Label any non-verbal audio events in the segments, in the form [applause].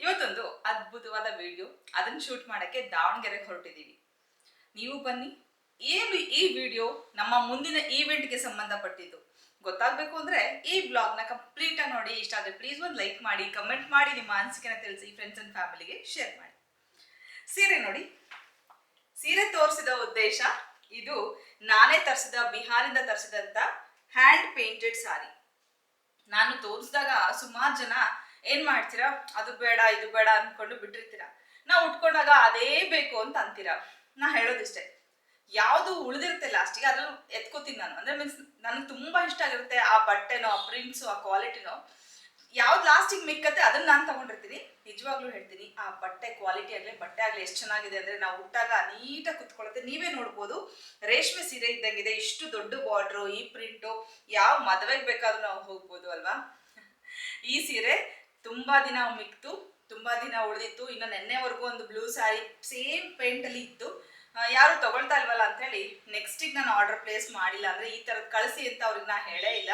ಇವತ್ತೊಂದು ಅದ್ಭುತವಾದ ವಿಡಿಯೋ ಅದನ್ನ ಶೂಟ್ ಮಾಡಕ್ಕೆ ದಾವಣಗೆರೆಗೆ ಹೊರಟಿದ್ದೀವಿ ನೀವು ಬನ್ನಿ, ಏನು ಈ ವಿಡಿಯೋ ನಮ್ಮ ಮುಂದಿನ ಈವೆಂಟ್ಗೆ ಸಂಬಂಧಪಟ್ಟಿದ್ದು? ಗೊತ್ತಾಗಬೇಕು ಅಂದ್ರೆ ಈ ಬ್ಲಾಗ್ನ ಕಂಪ್ಲೀಟ್ ಆಗಿ ನೋಡಿ, ಇಷ್ಟ ಆದರೆ ಪ್ಲೀಸ್ ಒಂದು ಲೈಕ್ ಮಾಡಿ ಕಮೆಂಟ್ ಮಾಡಿ, ನಿಮ್ಮ ಅನಿಸಿಕೆನ ತಿಳಿಸಿ ಫ್ರೆಂಡ್ಸ್ ಅಂಡ್ ಫ್ಯಾಮಿಲಿಗೆ ಶೇರ್ ಮಾಡಿ. ಸೀರೆ ನೋಡಿ. ಸೀರೆ ತೋರಿಸಿದ ಉದ್ದೇಶ ಇದು ನಾನೇ ತರಿಸಿದ, ಬಿಹಾರಿಂದ ತರಿಸಿದಂತ ಹ್ಯಾಂಡ್ ಪೇಂಟೆಡ್ ಸಾರಿ ನಾನು ತೋರಿಸಿದಾಗ ಸುಮಾರು ಜನ ಏನ್ ಮಾಡ್ತೀರಾ? ಅದು ಬೇಡ, ಇದು ಬೇಡ ಅನ್ಕೊಂಡು ಬಿಟ್ಟಿರ್ತೀರಾ? ನಾವು ಉಟ್ಕೊಂಡಾಗ ಅದೇ ಬೇಕು ಅಂತ ಅಂತೀರ? ನಾ ಹೇಳೋದಿಷ್ಟೇ. ಯಾವುದು ಉಳಿದಿರುತ್ತೆ ಲಾಸ್ಟಿಗೆ ಅದ್ರಲ್ಲಿ ಎತ್ಕೋತೀನಿ ನಾನು. ಅಂದ್ರೆ ಮೀನ್ಸ್ ನನಗೆ ತುಂಬಾ ಇಷ್ಟ ಆಗಿರುತ್ತೆ ಆ ಬಟ್ಟೆನೋ, ಆ ಪ್ರಿಂಟ್ಸು ಆ ಕ್ವಾಲಿಟಿನೋ ಯಾವ್ದು ಲಾಸ್ಟಿಗೆ ಮಿಕ್ಕತ್ತೆ ಅದನ್ನ ನಾನು ತಗೊಂಡಿರ್ತೀನಿ. ನಿಜವಾಗ್ಲೂ ಹೇಳ್ತೀನಿ, ಆ ಬಟ್ಟೆ ಕ್ವಾಲಿಟಿ ಆಗಲಿ, ಬಟ್ಟೆ ಆಗಲಿ ಎಷ್ಟು ಚೆನ್ನಾಗಿದೆ ಅಂದ್ರೆ ನಾವು ಹುಟ್ಟಾಗ ನೀಟಾಗಿ ಕುತ್ಕೊಳ್ಳುತ್ತೆ ನೀವೇ ನೋಡ್ಬೋದು, ರೇಷ್ಮೆ ಸೀರೆ ಇದ್ದಂಗಿದೆ, ಇಷ್ಟು ದೊಡ್ಡ ಬಾರ್ಡ್ರು ಈ ಪ್ರಿಂಟು ಯಾವ ಮದುವೆಗೆ ಬೇಕಾದ್ರೂ ನಾವು ಹೋಗ್ಬೋದು ಅಲ್ವಾ? ಈ ಸೀರೆ ತುಂಬಾ ದಿನ ಮಿಕ್ತು ತುಂಬಾ ದಿನ ಉಳಿದಿತ್ತು. ಇನ್ನು ನೆನ್ನೆವರೆಗೂ ಒಂದು ಬ್ಲೂ ಸ್ಯಾರಿ ಸೇಮ್ ಪೇಂಟಲ್ಲಿ ಇತ್ತು. ಯಾರು ತಗೊಳ್ತಾ ಇಲ್ವಲ್ಲ ಅಂತ ಹೇಳಿ ನೆಕ್ಸ್ಟಿಗೆ ನಾನು ಆರ್ಡರ್ ಪ್ಲೇಸ್ ಮಾಡಿಲ್ಲ ಅಂದ್ರೆ ಈ ತರದ್ ಕಳಿಸಿ ಅಂತ ಅವ್ರಿಗೆ ನಾನು ಹೇಳೇ ಇಲ್ಲ.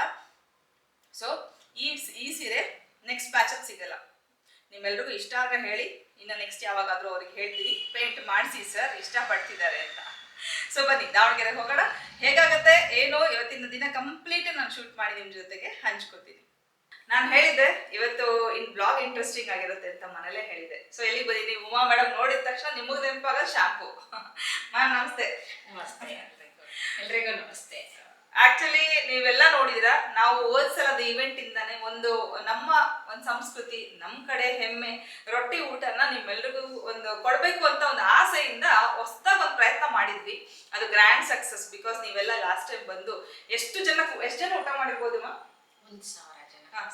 ಸೊ ಈ ಈ ಸೀರೆ ನೆಕ್ಸ್ಟ್ ಬ್ಯಾಚಲ್ಲಿ ಸಿಗಲ್ಲ. ನಿಮ್ಮೆಲ್ರಿಗೂ ಇಷ್ಟ ಆದರೆ ಹೇಳಿ, ಇನ್ನು ನೆಕ್ಸ್ಟ್ ಯಾವಾಗಾದರೂ ಅವ್ರಿಗೆ ಹೇಳ್ತೀನಿ ಪೇಂಟ್ ಮಾಡಿಸಿ ಸರ್, ಇಷ್ಟಪಡ್ತಿದ್ದಾರೆ ಅಂತ. ಸೊ ಬನ್ನಿ, ದಾವಣಗೆರೆಗೆ ಹೋಗೋಣ. ಹೇಗಾಗತ್ತೆ, ಏನೋ ಇವತ್ತಿನ ದಿನ ಕಂಪ್ಲೀಟ್ ನಾನು ಶೂಟ್ ಮಾಡಿ ನಿಮ್ಮ ಜೊತೆಗೆ ಹಂಚ್ಕೋತೀನಿ. ನಾನು ಹೇಳಿದ್ದೆ ಇವತ್ತು ಇನ್ ಬ್ಲಾಗ್ ಇಂಟ್ರೆಸ್ಟಿಂಗ್ ಆಗಿರುತ್ತೆ ಅಂತ ಮನೇಲೆ ಹೇಳಿದೆ ಸೊ ಎಲ್ಲಿ ಬಂದಿದ್ದೀನಿ? ಉಮಾ ಮೇಡಮ್ ನೋಡಿದ ತಕ್ಷಣ ನಿಮಗೆ ನೆನಪಾಗ ಶಾಂಪು [laughs] ಮ್ಯಾಮ್ ನಮಸ್ತೆ. ನಮಸ್ತೆ. ಎಲ್ರಿಗೂ ನಮಸ್ತೆ. ಆಕ್ಚುಲಿ ನೀವೆಲ್ಲ ನೋಡಿದಿರ ನಾವು ಓದ್ಸಲದ ಸಲದ ಇವೆಂಟ್ ಇಂದಾನೆ ಒಂದು ನಮ್ಮ ಒಂದು ಸಂಸ್ಕೃತಿ ನಮ್ಮ ಕಡೆ ಹೆಮ್ಮೆ ರೊಟ್ಟಿ ಊಟನ ನಿಮ್ಮೆಲ್ರಿಗೂ ಒಂದು ಕೊಡಬೇಕು ಅಂತ ಒಂದು ಆಸೆಯಿಂದ ಹೊಸದಾಗಿ ಒಂದು ಪ್ರಯತ್ನ ಮಾಡಿದ್ವಿ. ಅದು ಗ್ರ್ಯಾಂಡ್ ಸಕ್ಸಸ್ ಬಿಕಾಸ್ ನೀವೆಲ್ಲ ಲಾಸ್ಟ್ ಟೈಮ್ ಬಂದು ಎಷ್ಟು ಜನ ಎಷ್ಟು ಜನ ಊಟ ಮಾಡಿರ್ಬೋದು ಮಾ? ಒಂದ್ ಸಾವಿರ.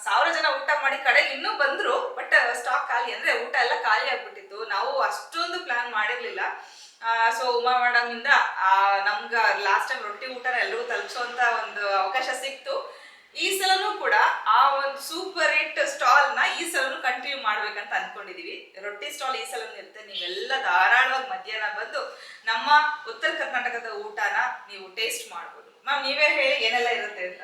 ಸಾವಿರ ಜನ ಊಟ ಮಾಡಿ ಕಡೆಗೆ ಇನ್ನೂ ಬಂದ್ರು ಬಟ್ ಸ್ಟಾಕ್ ಖಾಲಿ. ಅಂದ್ರೆ ಊಟ ಎಲ್ಲ ಖಾಲಿ ಆಗ್ಬಿಟ್ಟಿತ್ತು. ನಾವು ಅಷ್ಟೊಂದು ಪ್ಲಾನ್ ಮಾಡಿರ್ಲಿಲ್ಲ. ಸೊ ಉಮಾ ಮೇಡಮ್ ಇಂದ ನಮ್ಗ ಲಾಸ್ಟ್ ಟೈಮ್ ರೊಟ್ಟಿ ಊಟನ ಎಲ್ಲರೂ ತಲುಪಿಸುವಂತ ಒಂದು ಅವಕಾಶ ಸಿಕ್ತು. ಈ ಸಲನೂ ಕೂಡ ಆ ಒಂದು ಸೂಪರ್ ಹಿಟ್ ಸ್ಟಾಲ್ನ ಈ ಸಲನು ಕಂಟಿನ್ಯೂ ಮಾಡ್ಬೇಕಂತ ಅನ್ಕೊಂಡಿದೀವಿ. ರೊಟ್ಟಿ ಸ್ಟಾಲ್ ಈ ಸಲನು ಇರುತ್ತೆ. ನೀವೆಲ್ಲ ಧಾರಾಳವಾಗಿ ಮಧ್ಯಾಹ್ನ ಬಂದು ನಮ್ಮ ಉತ್ತರ ಕರ್ನಾಟಕದ ಊಟನ ನೀವು ಟೇಸ್ಟ್ ಮಾಡ್ಬೋದು. ಮ್ಯಾಮ್, ನೀವೇ ಹೇಳಿ ಏನೆಲ್ಲ ಇರುತ್ತೆ ಅಂತ.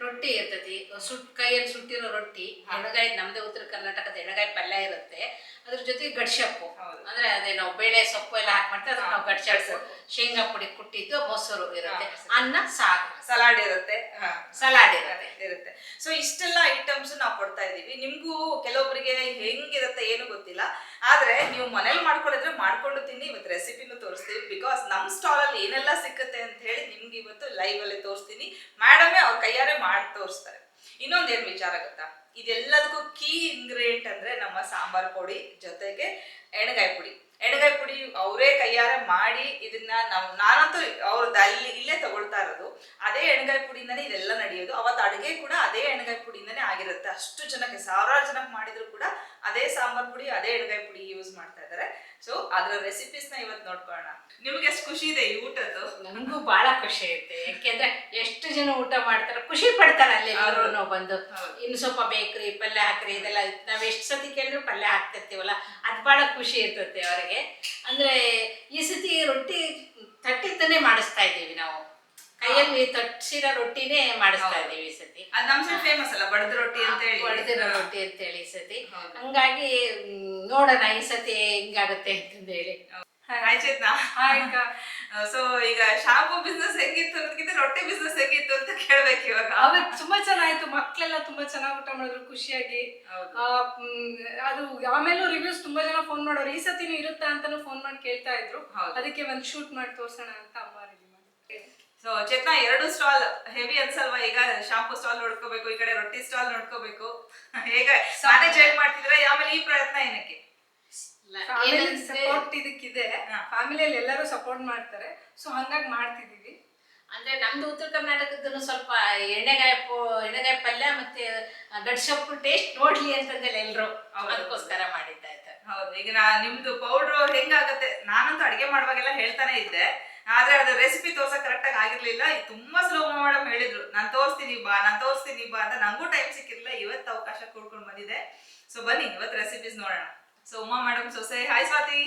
ರೊಟ್ಟಿ ಇರ್ತತಿ ಸುಟ್ ಕೈಯಲ್ಲಿ ಸುಟ್ಟಿರೋ ರೊಟ್ಟಿ ಎಣಗಾಯಿ ನಮ್ದೇ ಉತ್ತರ ಕರ್ನಾಟಕದ ಎಣಗಾಯಿ ಪಲ್ಯ ಇರುತ್ತೆ. ಅದ್ರ ಜೊತೆಗೆ ಗಡ್ಶಪ್ಪು. ಅಂದ್ರೆ ಅದೇ ನಾವು ಬೇಳೆ ಸೊಪ್ಪು ಎಲ್ಲ ಹಾಕಿ ಮಾಡ್ತೀವಿ ಅದಕ್ಕೆ ನಾವು ಗಡ್ಸೊಪ್ಪು. ಶೇಂಗಾ ಪುಡಿ ಕುಟ್ಟಿದ್ದು ಮೊಸರು ಇರುತ್ತೆ. ಅನ್ನ ಸಾರು. ಸಲಾಡ್ ಇರುತ್ತೆ. ಹಾ. ಸಲಾಡ್ ಇರುತ್ತೆ. ಇರುತ್ತೆ. ಸೊ ಇಷ್ಟೆಲ್ಲ ಐಟಮ್ಸ್ ನಾವು ಕೊಡ್ತಾ ಇದೀವಿ. ನಿಮ್ಗೂ ಕೆಲವೊಬ್ಬರಿಗೆ ಹೆಂಗಿರುತ್ತೆ ಏನು ಗೊತ್ತಿಲ್ಲ. ಆದ್ರೆ ನೀವು ಮನೇಲಿ ಮಾಡ್ಕೊಳಿದ್ರೆ ಮಾಡ್ಕೊಂಡು ತಿನ್ನಿ ಇವತ್ತು ರೆಸಿಪಿನೂ ತೋರಿಸ್ತೀವಿ. ಬಿಕಾಸ್ ನಮ್ಮ ಸ್ಟಾಲ್ ಅಲ್ಲಿ ಏನೆಲ್ಲ ಸಿಕ್ಕುತ್ತೆ ಅಂತ ಹೇಳಿ ನಿಮ್ಗೆ ಇವತ್ತು ಲೈವ್ ಅಲ್ಲಿ ತೋರಿಸ್ತೀನಿ. ಮೇಡಮೇ ಅವ್ರ ಕೈಯಾರೆ ಮಾಡಿ ತೋರಿಸ್ತಾರೆ. ಇನ್ನೊಂದೇನು ವಿಚಾರ ಗೊತ್ತಾ? ಇದೆಲ್ಲದಕ್ಕೂ ಕೀ ಇಂಗ್ರೀಡಿಯಂಟ್ ಅಂದ್ರೆ ನಮ್ಮ ಸಾಂಬಾರ್ ಪುಡಿ ಜೊತೆಗೆ ಎಣ್ಗಾಯಿ ಪುಡಿ. ಎಣ್ಣೆಗಾಯಿ ಪುಡಿ ಅವರೇ ಕೈಯಾರೆ ಮಾಡಿ ಇದನ್ನ ನಾವು ನಾನಂತೂ ಅವ್ರದ್ದು ಅಲ್ಲಿ ಇಲ್ಲೇ ತಗೊಳ್ತಾ ಇರೋದು. ಅದೇ ಎಣ್ಗಾಯಿ ಪುಡಿಯಿಂದನೇ ಇದೆಲ್ಲ ನಡೆಯೋದು. ಅವತ್ತು ಅಡುಗೆ ಕೂಡ ಅದೇ ಎಣ್ಗಾಯಿ ಪುಡಿಯಿಂದನೇ ಆಗಿರುತ್ತೆ. ಅಷ್ಟು ಜನಕ್ಕೆ, ಸಾವಿರಾರು ಜನಕ್ಕೆ ಮಾಡಿದ್ರು ಕೂಡ ಅದೇ ಸಾಂಬಾರ್ ಪುಡಿ ಅದೇ ಎಡಗೈ ಪುಡಿ ಯೂಸ್ ಮಾಡ್ತಾ ಇದ್ದಾರೆ ಸೊ ಅದರ ರೆಸಿಪೀಸ್ನ ಇವತ್ತು ನೋಡ್ಕೊಳ್ಳೋಣ. ನಿಮ್ಗೆ ಎಷ್ಟು ಖುಷಿ ಇದೆ ಈ ಊಟದ್ದು? ನಮಗೂ ಬಹಳ ಖುಷಿ ಇರುತ್ತೆ ಯಾಕೆಂದ್ರೆ ಎಷ್ಟು ಜನ ಊಟ ಮಾಡ್ತಾರೆ ಖುಷಿ ಪಡ್ತಾರೆ ಅಲ್ಲಿ ಎಲ್ಲರೂ ಬಂದು ಇನ್ನು ಸ್ವಲ್ಪ ಬೇಕ್ರಿ ಪಲ್ಯ ಹಾಕ್ರಿ ಇದೆಲ್ಲ ನಾವ್ ಎಷ್ಟು ಸತಿ ಕೇಳಿದ್ರು ಪಲ್ಯ ಹಾಕ್ತಿರ್ತೀವಲ್ಲ ಅದು ಬಹಳ ಖುಷಿ ಇರ್ತೈತೆ ಅವರಿಗೆ. ಅಂದ್ರೆ ಈ ಸತಿ ರೊಟ್ಟಿ ತಟ್ಟಿದ್ದನ್ನೇ ಮಾಡಿಸ್ತಾ ಇದ್ದೀವಿ ನಾವು. ಕೈಯಲ್ಲಿ ತಟ್ಟಿಸಿರೋ ರೊಟ್ಟಿನೇ ಮಾಡಿಸ್ತಾ. ಇದ್ದೀವಿ ಈ ಸತಿ ಅದು ನಮ್ಮ ಸೈಡ್ ಫೇಮಸ್ ಅಲ್ಲ ಬಡದ ರೊಟ್ಟಿ ಅಂತ ಹೇಳಿ. ಹೊಡೆದಿರೋ ರೊಟ್ಟಿ ಅಂತ ಹೇಳಿ ಈ ಸತಿ ಹೌದು. ಹಂಗಾಗಿ ಮ್, ನೋಡೋಣ ಈ ಸತಿ ಹಿಂಗಾಗುತ್ತೆ ಅಂತಂದು ಹೇಳಿ. ಹಾಯ್ ಚೇತನಾ. ಸೊ ಈಗ ಶಾಂಪೂ ಬಿಸ್ನೆಸ್ ಹೆಂಗಿತ್ತು ಅನ್ನೋದಕ್ಕಿಂತ ರೊಟ್ಟಿ ಬಿಸ್ನೆಸ್ ಹೆಂಗಿತ್ತು ಅಂತ ಕೇಳ್ಬೇಕು ಇವಾಗ. ಅವತ್ ತುಂಬಾ ಚೆನ್ನಾಯ್ತು ಮಕ್ಳೆಲ್ಲ ತುಂಬಾ ಚೆನ್ನಾಗಿ ಊಟ ಮಾಡಿದ್ರು ಖುಷಿಯಾಗಿ. ಹೌದು. ಆ, ಮ್, ಅದು ಆಮೇಲೂ ರಿವ್ಯೂಸ್ ತುಂಬಾ ಜನ ಫೋನ್ ಮಾಡೋರು. ಈ ಸತಿನೂ ಇರುತ್ತಾ ಅಂತಾನು ಫೋನ್ ಮಾಡಿ ಕೇಳ್ತಾ ಇದ್ರು. ಹೌದು. ಅದಕ್ಕೆ ಒಂದ್ ಶೂಟ್ ಮಾಡಿ ತೋರ್ಸೋಣ ಅಂತ ಅಮ್ಮ ಸೊ ಚೇತನ ಎರಡು ಸ್ಟಾಲ್ ಹೆವಿ ಅನ್ಸಲ್ವಾ? ಈಗ ಶಾಂಪೂ ಸ್ಟಾಲ್ ನೋಡ್ಕೋಬೇಕು ಈ ಕಡೆ ರೊಟ್ಟಿ ಸ್ಟಾಲ್ ನೋಡ್ಕೋಬೇಕು. ಹೇಗೆ? ಮ್ಯಾನೇಜ್ ಹೇಗ್ ಮಾಡ್ತಿದ್ರೆ ಆಮೇಲೆ ಈ ಪ್ರಯತ್ನ ಏನಕ್ಕೆ? ಫ್ಯಾಮಿಲಿ ಸಪೋರ್ಟ್ ಇದಕ್ಕಿದೆ. ಫ್ಯಾಮಿಲಿಯಲ್ಲಿ ಎಲ್ಲರೂ ಸಪೋರ್ಟ್ ಮಾಡ್ತಾರೆ. ಸೊ ಹಂಗಾಗಿ ಮಾಡ್ತಿದೀವಿ. ಅಂದ್ರೆ ನಮ್ದು ಉತ್ತರ ಕರ್ನಾಟಕದನ್ನು ಸ್ವಲ್ಪ ಎಣ್ಣೆಗಾಯಿ ಎಣ್ಣೆಗಾಯಿ ಪಲ್ಯ ಮತ್ತೆ ಗಡ್ಸೊಪ್ಪು ಟೇಸ್ಟ್ ನೋಡ್ಲಿ ಅಂತಂದೇಳಿ ಎಲ್ರು. ಹೌದು. ಅದಕ್ಕೋಸ್ಕರ ಮಾಡಿದ್ದಾಯ್ತು. ಹೌದು. ಈಗ ನಾ ನಿಮ್ದು ಪೌಡ್ರು ಹೆಂಗಾಗತ್ತೆ? ನಾನಂತೂ ಅಡಿಗೆ ಮಾಡುವಾಗೆಲ್ಲ ಹೇಳ್ತಾನೆ ಇದ್ದೆ. ಆದ್ರೆ ಅದು ರೆಸಿಪಿ ತೋರ್ಸಕ್ ಕರೆಕ್ಟ್ ಆಗಿ ಆಗಿರ್ಲಿಲ್ಲ. ಇದು ತುಂಬಾ ಸ್ಲೋ ಮೇಡಮ್ ಹೇಳಿದ್ರು ನಾನು ತೋರಿಸ್ತೀನಿ ಬಾ ನಾನು ತೋರಿಸ್ತೀನಿ ಬಾ ಅಂತ ನಂಗೂ ಟೈಮ್ ಸಿಕ್ಕಿರ್ಲಿಲ್ಲ. ಇವತ್ತು ಅವಕಾಶ ಕೂಡ್ಕೊಂಡು ಬಂದಿದೆ. ಸೊ ಬನ್ನಿ ಇವತ್ತು ರೆಸಿಪೀಸ್ ನೋಡೋಣ. ಸೊ ಉಮಾ ಮೇಡಮ್ ಸೊಸೆ ಹಾಯ್ ಸ್ವಾತಿ.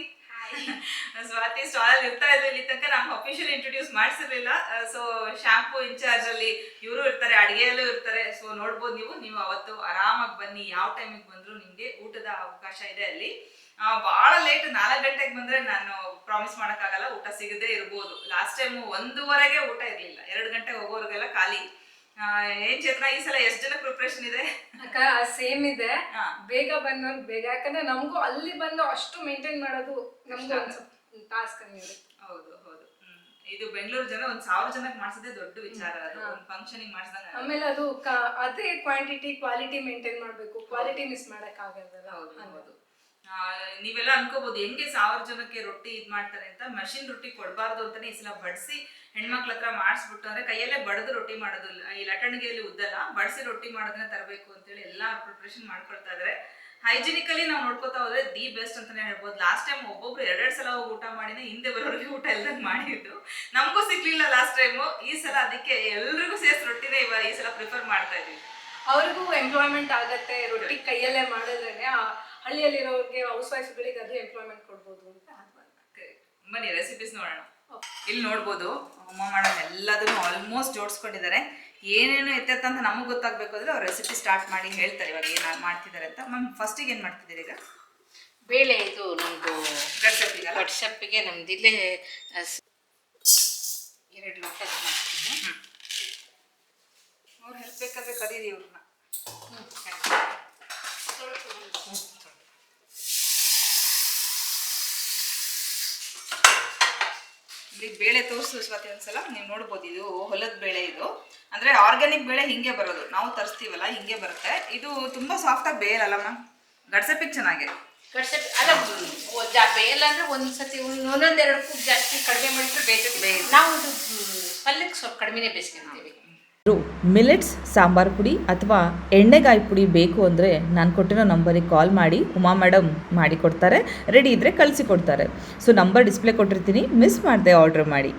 [laughs] ಸ್ವಾತಿ ಸ್ಟಾಲ್ ಇರ್ತಾ ಇದ್ರು ಇಲ್ಲಿ ತನಕ ನಮ್ಗೆ ಅಫಿಷಿಯಲ್ ಇಂಟ್ರೊಡ್ಯೂಸ್ ಮಾಡಿಸಿರ್ಲಿಲ್ಲ. ಸೊ ಶಾಂಪೂ ಇನ್ಚಾರ್ಜ್ ಅಲ್ಲಿ ಇವರು ಇರ್ತಾರೆ ಅಡಿಗೆಯಲ್ಲೂ ಇರ್ತಾರೆ. ಸೊ ನೋಡ್ಬೋದು ನೀವು ನೀವು ಅವತ್ತು ಆರಾಮಾಗಿ ಬನ್ನಿ. ಯಾವ ಟೈಮಿಗೆ ಬಂದ್ರು ನಿಮಗೆ ಊಟದ ಅವಕಾಶ ಇದೆ ಅಲ್ಲಿ. ಬಹಳ ಲೇಟ್ ನಾಲ್ಕು ಗಂಟೆಗೆ ಬಂದ್ರೆ ನಾನು ಪ್ರಾಮಿಸ್ ಮಾಡೋಕ್ಕಾಗಲ್ಲ ಊಟ ಸಿಗದೇ ಇರ್ಬೋದು. ಲಾಸ್ಟ್ ಟೈಮು ಒಂದೂವರೆಗೆ ಊಟ ಇರಲಿಲ್ಲ. ಎರಡು ಗಂಟೆ ಹೋಗೋರ್ಗೆಲ್ಲ ಖಾಲಿ. ಏನ್ ಚೇತನ ಈ ಸಲ ಎಷ್ಟು ಜನ ಪ್ರಿಪ್ರೇಷನ್ ಇದೆ? ಅಕ್ಕ ಸೇಮ್ ಇದೆ. ಬೇಗ ಬಂದವ್ರು ಬೇಗ. ಯಾಕಂದ್ರೆ ನಮಗೂ ಅಲ್ಲಿ ಬಂದು ಅಷ್ಟು ಮೇಂಟೈನ್ ಮಾಡೋದು ನಮ್ಗೆ ಟಾಸ್ಕ್ ಹೌದು ಹೌದು. ಇದು ಬೆಂಗಳೂರು ಜನ ಒಂದ್ ಸಾವಿರ ಜನಕ್ಕೆ ಮಾಡ್ಸೋದೇ ದೊಡ್ಡ ವಿಚಾರ. ಅದು ಒಂದ್ ಫಂಕ್ಷನಿಗೆ ಮಾಡ್ಸದಂಗ ಆಮೇಲೆ ಅದು ಅದೇ ಕ್ವಾಂಟಿಟಿ ಕ್ವಾಲಿಟಿ ಮೇಂಟೈನ್ ಮಾಡ್ಬೇಕು. ಕ್ವಾಲಿಟಿ ಮಿಸ್ ಮಾಡಕ್ ಆಗಲ್ಲ ಹೌದು ಹೌದು. ನೀವೆಲ್ಲ ಅನ್ಕೋಬಹುದು ಹೆಂಗೆ ಸಾವಿರ ಜನಕ್ಕೆ ರೊಟ್ಟಿ ಇದ್ ಮಾಡ್ತಾರೆ ಅಂತ. ಮಷಿನ್ ರೊಟ್ಟಿ ಕೊಡಬಾರ್ದು ಅಂತಾನೆ ಈ ಸಲ ಬಡಿಸಿ ಹೆಣ್ಮಕ್ಳ ಹತ್ರ ಮಾಡಿಸ್ಬಿಟ್ಟು ಅಂದ್ರೆ ಕೈಯಲ್ಲೇ ಬಡದು ರೊಟ್ಟಿ ಮಾಡೋದು ಈ ಲಟಣಿಗೆಯಲ್ಲಿ ಉದ್ದಲ್ಲ ಬಡಿಸಿ ರೊಟ್ಟಿ ಮಾಡೋದನ್ನ ತರಬೇಕು ಅಂತೇಳಿ ಎಲ್ಲಾ ಪ್ರಿಪ್ರೇಷನ್ ಮಾಡ್ಕೊಳ್ತಾ ಇದಾರೆ. ಹೈಜಿನಿಕಲಿ ನಾವು ನೋಡ್ಕೋತಾ ಹೋದ್ರೆ ದಿ ಬೆಸ್ಟ್ ಅಂತಾನೆ ಹೇಳ್ಬೋದು. ಲಾಸ್ಟ್ ಟೈಮ್ ಒಬ್ಬೊಬ್ರು ಎರಡೆರಡು ಸಲ ಹೋಗಿ ಊಟ ಮಾಡಿನ ಹಿಂದೆ ಬರೋರಿಗೆ ಊಟ ಎಲ್ಲ ಮಾಡಿದ್ದು. ನಮಗೂ ಸಿಗ್ಲಿಲ್ಲ ಲಾಸ್ಟ್ ಟೈಮು ಈ ಸಲ ಅದಕ್ಕೆ ಎಲ್ರಿಗೂ ಸೇರಿಸಿ ರೊಟ್ಟಿನೇ ಇವಾಗ ಈ ಸಲ ಪ್ರಿಫರ್ ಮಾಡ್ತಾ ಇದೀವಿ. ಅವ್ರಿಗೂ ಎಂಪ್ಲಾಯ್ಮೆಂಟ್ ಆಗತ್ತೆ. ರೊಟ್ಟಿ ಕೈಯಲ್ಲೇ ಮಾಡಿದ್ರೇನೆ ಹಳ್ಳಿಯಲ್ಲಿರೋರಿಗೆ ಹೌಸ್ ವೈಫ್ಗಳಿಗೆ ಅದು ಎಂಪ್ಲಾಯ್ಮೆಂಟ್ ಕೊಡ್ಬೋದು ಅಂತ. ಬನ್ನಿ ರೆಸಿಪೀಸ್ ನೋಡೋಣ. ಇಲ್ಲಿ ನೋಡ್ಬೋದು ಅಮ್ಮ ಮಾಡೋಣ ಎಲ್ಲದನ್ನು ಆಲ್ಮೋಸ್ಟ್ ಜೋಡಿಸ್ಕೊಂಡಿದ್ದಾರೆ. ಏನೇನು ಅಂತ ನಮಗೆ ಗೊತ್ತಾಗಬೇಕು ಅಂದ್ರೆ ಅವ್ರು ರೆಸಿಪಿ ಸ್ಟಾರ್ಟ್ ಮಾಡಿ ಹೇಳ್ತಾರೆ ಇವಾಗ ಏನು ಮಾಡ್ತಿದ್ದಾರೆ ಅಂತ. ಮ್ಯಾಮ್ ಫಸ್ಟಿಗೆ ಏನು ಮಾಡ್ತಿದ್ದೀರಿ ಈಗ? ಬೇಳೆ ಇದು ನಮ್ಮದು ಗಡ್ಸಪ್ಪಿಗೆ ಗಡ್ಸಪ್ಪಿಗೆ ನಮ್ದು ಇಲ್ಲೇ ಎರಡು ಲೋಟ ಮಾಡ್ತೀನಿ ಅವ್ರು ಹೆಲ್ಪ್ ಬೇಕಾದ್ರೆ ಕರೀರಿ ಇವ್ರನ್ನ. ಇಲ್ಲಿ ಬೇಳೆ ತೋರಿಸು ಸ್ವಾತಿ ಒಂದ್ಸಲ ನೀವು ನೋಡ್ಬೋದು ಇದು ಹೊಲದ ಬೇಳೆ ಇದು. ಅಂದ್ರೆ ಆರ್ಗ್ಯಾನಿಕ್ ಬೇಳೆ ಹಿಂಗೆ ಬರೋದು. ನಾವು ತರಿಸ್ತೀವಲ್ಲ ಹಿಂಗೆ ಬರುತ್ತೆ. ಇದು ತುಂಬಾ ಸಾಫ್ಟ್ ಆಗಿ ಬೇಯಲ್ಲ ಮ್ಯಾಮ್ ಗಡ್ಸೆಪಿಗೆ ಚೆನ್ನಾಗಿ. ಕಡ್ಸೆ ಅಲ್ಲ ಬೇಯಲ್ಲ ಅಂದ್ರೆ ಒಂದು ಸತಿ ಒಂದೊಂದು ಎರಡು ಕೂಪ್ ಜಾಸ್ತಿ ಕಡಿಮೆ ಮಾಡಿದ್ರೆ ಬೇಯ್ತದೆ ನಾವು ಇದು ಪಲ್ಯಕ್ಕೆ ಸ್ವಲ್ಪ ಕಡಿಮೆನೇ ಬೇಯಿಸ್ಕೊಂತೀವಿ. ಮಿಲೆಟ್ಸ್ ಸಾಂಬಾರ್ ಪುಡಿ ಅಥವಾ ಎಣ್ಣೆಗಾಯಿ ಪುಡಿ ಬೇಕು ಅಂದರೆ ನಾನು ಕೊಟ್ಟಿರೋ ನಂಬರಿಗೆ ಕಾಲ್ ಮಾಡಿ ಉಮಾ ಮೇಡಮ್ ಮಾಡಿಕೊಡ್ತಾರೆ ರೆಡಿ ಇದ್ದರೆ ಕಳಿಸಿಕೊಡ್ತಾರೆ. ಸೊ ನಂಬರ್ ಡಿಸ್ಪ್ಲೇ ಕೊಟ್ಟಿರ್ತೀನಿ ಮಿಸ್ ಮಾಡಿದೆ ಆರ್ಡ್ರ್ ಮಾಡಿ.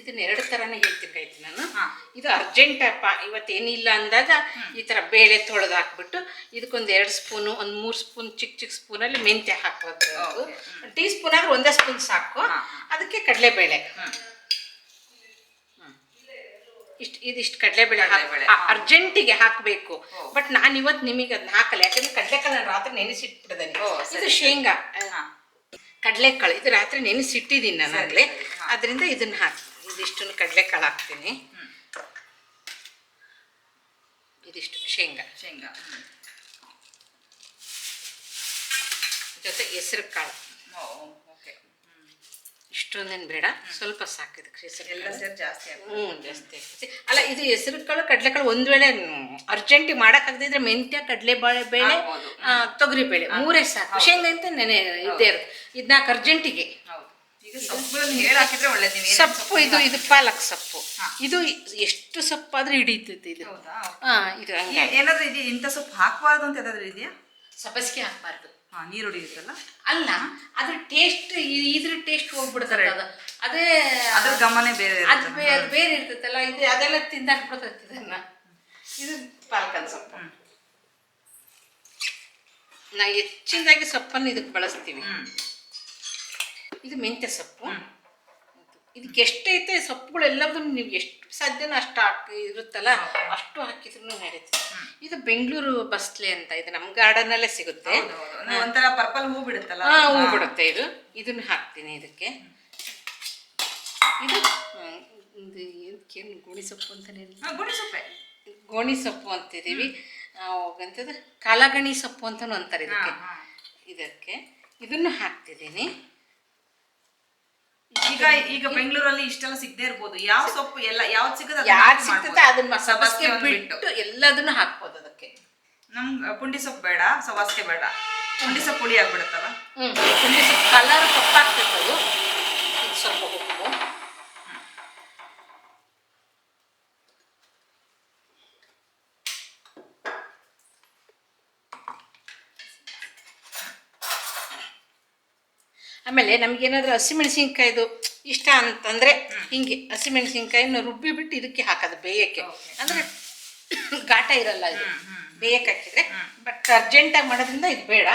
ಇದನ್ನ ಎರಡು ಥರನೇ ಹೇಳ್ತೀನಿ ರೈತ ನಾನು. ಇದು ಅರ್ಜೆಂಟ್ ಅಪ್ಪ ಇವತ್ತೇನಿಲ್ಲ ಅಂದಾಗ ಈ ಥರ ಬೇಳೆ ತೊಳೆದು ಹಾಕ್ಬಿಟ್ಟು ಇದಕ್ಕೊಂದು ಎರಡು ಸ್ಪೂನು ಒಂದು ಮೂರು ಸ್ಪೂನ್ ಚಿಕ್ಕ ಚಿಕ್ಕ ಸ್ಪೂನಲ್ಲಿ ಮೆಂತ್ಯ ಹಾಕೋದು ಟೀ ಸ್ಪೂನ್ ಆದ್ರೆ ಒಂದೇ ಸ್ಪೂನ್ ಸಾಕು. ಅದಕ್ಕೆ ಕಡಲೆಬೇಳೆ. ಇಷ್ಟು ಇದಿಷ್ಟು ಕಡಲೆಬೇಳೆ ಕಡ್ಲೆಬೇಳೆ, ಅರ್ಜೆಂಟಿಗೆ ಹಾಕಬೇಕು. ಬಟ್ ನಾನು ಇವತ್ತು ನಿಮಗೆ ಅದನ್ನ ಹಾಕಲ್ಲ. ಯಾಕಂದ್ರೆ ಕಡಲೆಕಾಳು ನಾನು ರಾತ್ರಿ ನೆನೆಸಿಟ್ಬಿಡ್ದೇನೆ ಓ, ಇದು ಶೇಂಗಾ. ಹಾ. ಕಡಲೆಕಾಳು. ಇದು ರಾತ್ರಿ ನೆನೆಸಿಟ್ಟಿದ್ದೀನಿ ನಾನು ಸರಿ, ಆಗಲೇ ಸರಿ, ಹಾ. ಅದರಿಂದ ಇದನ್ನ ಹಾಕಿ ಇದಿಷ್ಟನ್ನು ಕಡಲೆಕಾಳು ಹಾಕ್ತೀನಿ. ಇದಿಷ್ಟು ಶೇಂಗಾ. ಶೇಂಗಾ. ಹ್ಮ್. ಜೊತೆ ಹೆಸರು ಕಾಳು ಓ. ಇಷ್ಟೊಂದೇನು ಬೇಡ. ಸ್ವಲ್ಪ ಸಾಕು ಇದಕ್ಕೆ ಹೆಸರು ಎಲ್ಲ ಸೇರಿ ಜಾಸ್ತಿ ಆಗುತ್ತೆ ಹ್ಞೂ ಜಾಸ್ತಿ ಆಗ್ತೈತಿ. ಅಲ್ಲ ಇದು ಹೆಸರು ಕಾಳು ಕಡಲೆಕಾಳು ಒಂದು ವೇಳೆ ಅರ್ಜೆಂಟಿಗೆ ಮಾಡೋಕ್ಕಾಗದಿದ್ರೆ ಮೆಂತ್ಯ ಕಡಲೆ ಬಾಳೆ ಬೇಳೆ ಆಗ್ಬೋದು. ತೊಗರಿ ಬೇಳೆ ಮೂರೇ ಸಾಕು. ಶೇಂಗಾ ಅಂತ ನೆನೆ ಇದ್ದೇ ಇರುತ್ತೆ. ಇದನ್ನ ಅರ್ಜೆಂಟಿಗೆ ಹೌದು. ಈಗ ಸೊಪ್ಪುಗಳನ್ನು ಹೇಳಿ ಹಾಕಿದ್ರೆ ಒಳ್ಳೇದು ನೀವು ಏನೇನ್ ಸೊಪ್ಪು ಇದು ಇದು ಪಾಲಕ್ ಸೊಪ್ಪು. ಇದು ಎಷ್ಟು ಸೊಪ್ಪಾದ್ರೂ ಹಿಡಿತೈತಿ ಇದು. ಹೌದಾ? ಹಾ ಇದು ಹಂಗೆ ಏ- ಏನಾದ್ರೂ ಇದೆಯಾ? ಇಂಥ ಸೊಪ್ಪು ಹಾಕಬಾರ್ದು ಅಂತ ಏನಾದ್ರೂ ಇದೆಯಾ? ಸಬ್ಬಸಿಗೆ ಹಾಕ್ಬಾರ್ದು. ಹಾ ನೀರು ಹೊಡಿಯುತ್ತಲ್ಲ? ಅಲ್ಲ ಅದ್ರ ಟೇಸ್ಟ್ ಇದ್ರ ಟೇಸ್ಟ್ ಹೋಗ್ಬಿಡ್ತಾರೆ ಅದು. ಅದೇ ಅದ್ರ ಗಮನೆ ಬೇರೆ ಅದು. ಬೇ ಅದು ಬೇರೆ ಇರ್ತೈತಲ್ಲ ಇದು ಅದೆಲ್ಲ ತಿಂದಾಕ್ಬಿಡ್ತೈತಿ ಇದನ್ನ. ಇದು ಪಾಲ್ಕನ್ ಸೊಪ್ಪು. ನಾವು ಹೆಚ್ಚಿನದಾಗಿ ಸೊಪ್ಪನ್ನು ಇದಕ್ಕೆ ಬಳಸ್ತೀವಿ. ಇದು ಮೆಂತ್ಯ ಸೊಪ್ಪು. ಇದಕ್ಕೆ ಎಷ್ಟೈತೆ ಸೊಪ್ಪುಗಳು ಎಲ್ಲದನ್ನು ನೀವು ಎಷ್ಟು ಸಾಧ್ಯನೋ ಅಷ್ಟು ಹಾಕಿ ಇರುತ್ತಲ್ಲ ಅಷ್ಟು ಹಾಕಿದ್ರು ನಡೀತದೆ ಇದು ಬೆಂಗಳೂರು ಬಸ್ಲೆ ಅಂತ ಇದು ನಮ್ಮ ಗಾರ್ಡನಲ್ಲೇ ಸಿಗುತ್ತೆ. ಒಂಥರ ಪರ್ಪಲ್ ಹೂ ಬಿಡುತ್ತಲ್ಲ ಹಾ ಹೂ ಬಿಡುತ್ತೆ ಇದು. ಇದನ್ನ ಹಾಕ್ತೀನಿ ಇದಕ್ಕೆ. ಇದು ಇದಕ್ಕೇನು ಗೋಣಿ ಸೊಪ್ಪು ಗೋಣಿಸೊಪ್ಪೆ ಗೋಣಿಸೊಪ್ಪು ಗುಣಿ ಸೊಪ್ಪೆ. ಗೋಣಿ ಸೊಪ್ಪು ಅಂತಿದ್ದೀವಿ. ಎಂಥದ್ದು ಕಾಲಗಣಿ ಸೊಪ್ಪು ಅಂತಲೂ ಅಂತಾರೆ ಇದಕ್ಕೆ. ಇದಕ್ಕೆ ಇದನ್ನು ಹಾಕ್ತಿದ್ದೀನಿ. ಈಗ ಈಗ ಬೆಂಗಳೂರಲ್ಲಿ ಇಷ್ಟೆಲ್ಲ ಸಿಗದೆ ಇರ್ಬೋದು. ಯಾವ ಸೊಪ್ಪು ಎಲ್ಲ ಯಾವ್ದು ಸಿಗುತ್ತೆ ಯಾವ್ದು ಸಿಗ್ತದೆ ಅದನ್ನ ಸಬಸ್ಗೆ ಬಿಟ್ಟು ಎಲ್ಲದನ್ನು ಹಾಕ್ಬೋದು ಅದಕ್ಕೆ. ನಮ್ ಪುಂಡಿ ಸೊಪ್ಪು ಬೇಡ ಸವಾಸ್ಗೆ ಬೇಡ. ಪುಂಡಿ ಸೊಪ್ಪು ಪುಡಿ ಆಗ್ಬಿಡುತ್ತಲ್ಲ? ಪುಂಡಿ ಸೊಪ್ಪು ಕಲರ್ ಕಪ್ಪಾಗ್ತದೆ ಅದು. ಸ್ವಲ್ಪ ಉಪ್ಪು. ಆಮೇಲೆ ನಮಗೇನಾದರೂ ಹಸಿಮೆಣಸಿನ್ಕಾಯ್ದು ಇಷ್ಟ ಅಂತಂದ್ರೆ ಹಿಂಗೆ ಹಸಿಮೆಣಸಿನ್ಕಾಯಿನ ರುಬ್ಬಿ ಬಿಟ್ಟು ಇದಕ್ಕೆ ಹಾಕೋದು ಬೇಯಕ್ಕೆ. ಅಂದ್ರೆ ಘಾಟ ಇರಲ್ಲ ಇದು. ಬೇಯಕ್ಕೆ ಹಾಕಿದ್ರೆ ಬಟ್ ಅರ್ಜೆಂಟಾಗಿ ಮಾಡೋದ್ರಿಂದ ಇದು ಬೇಡ.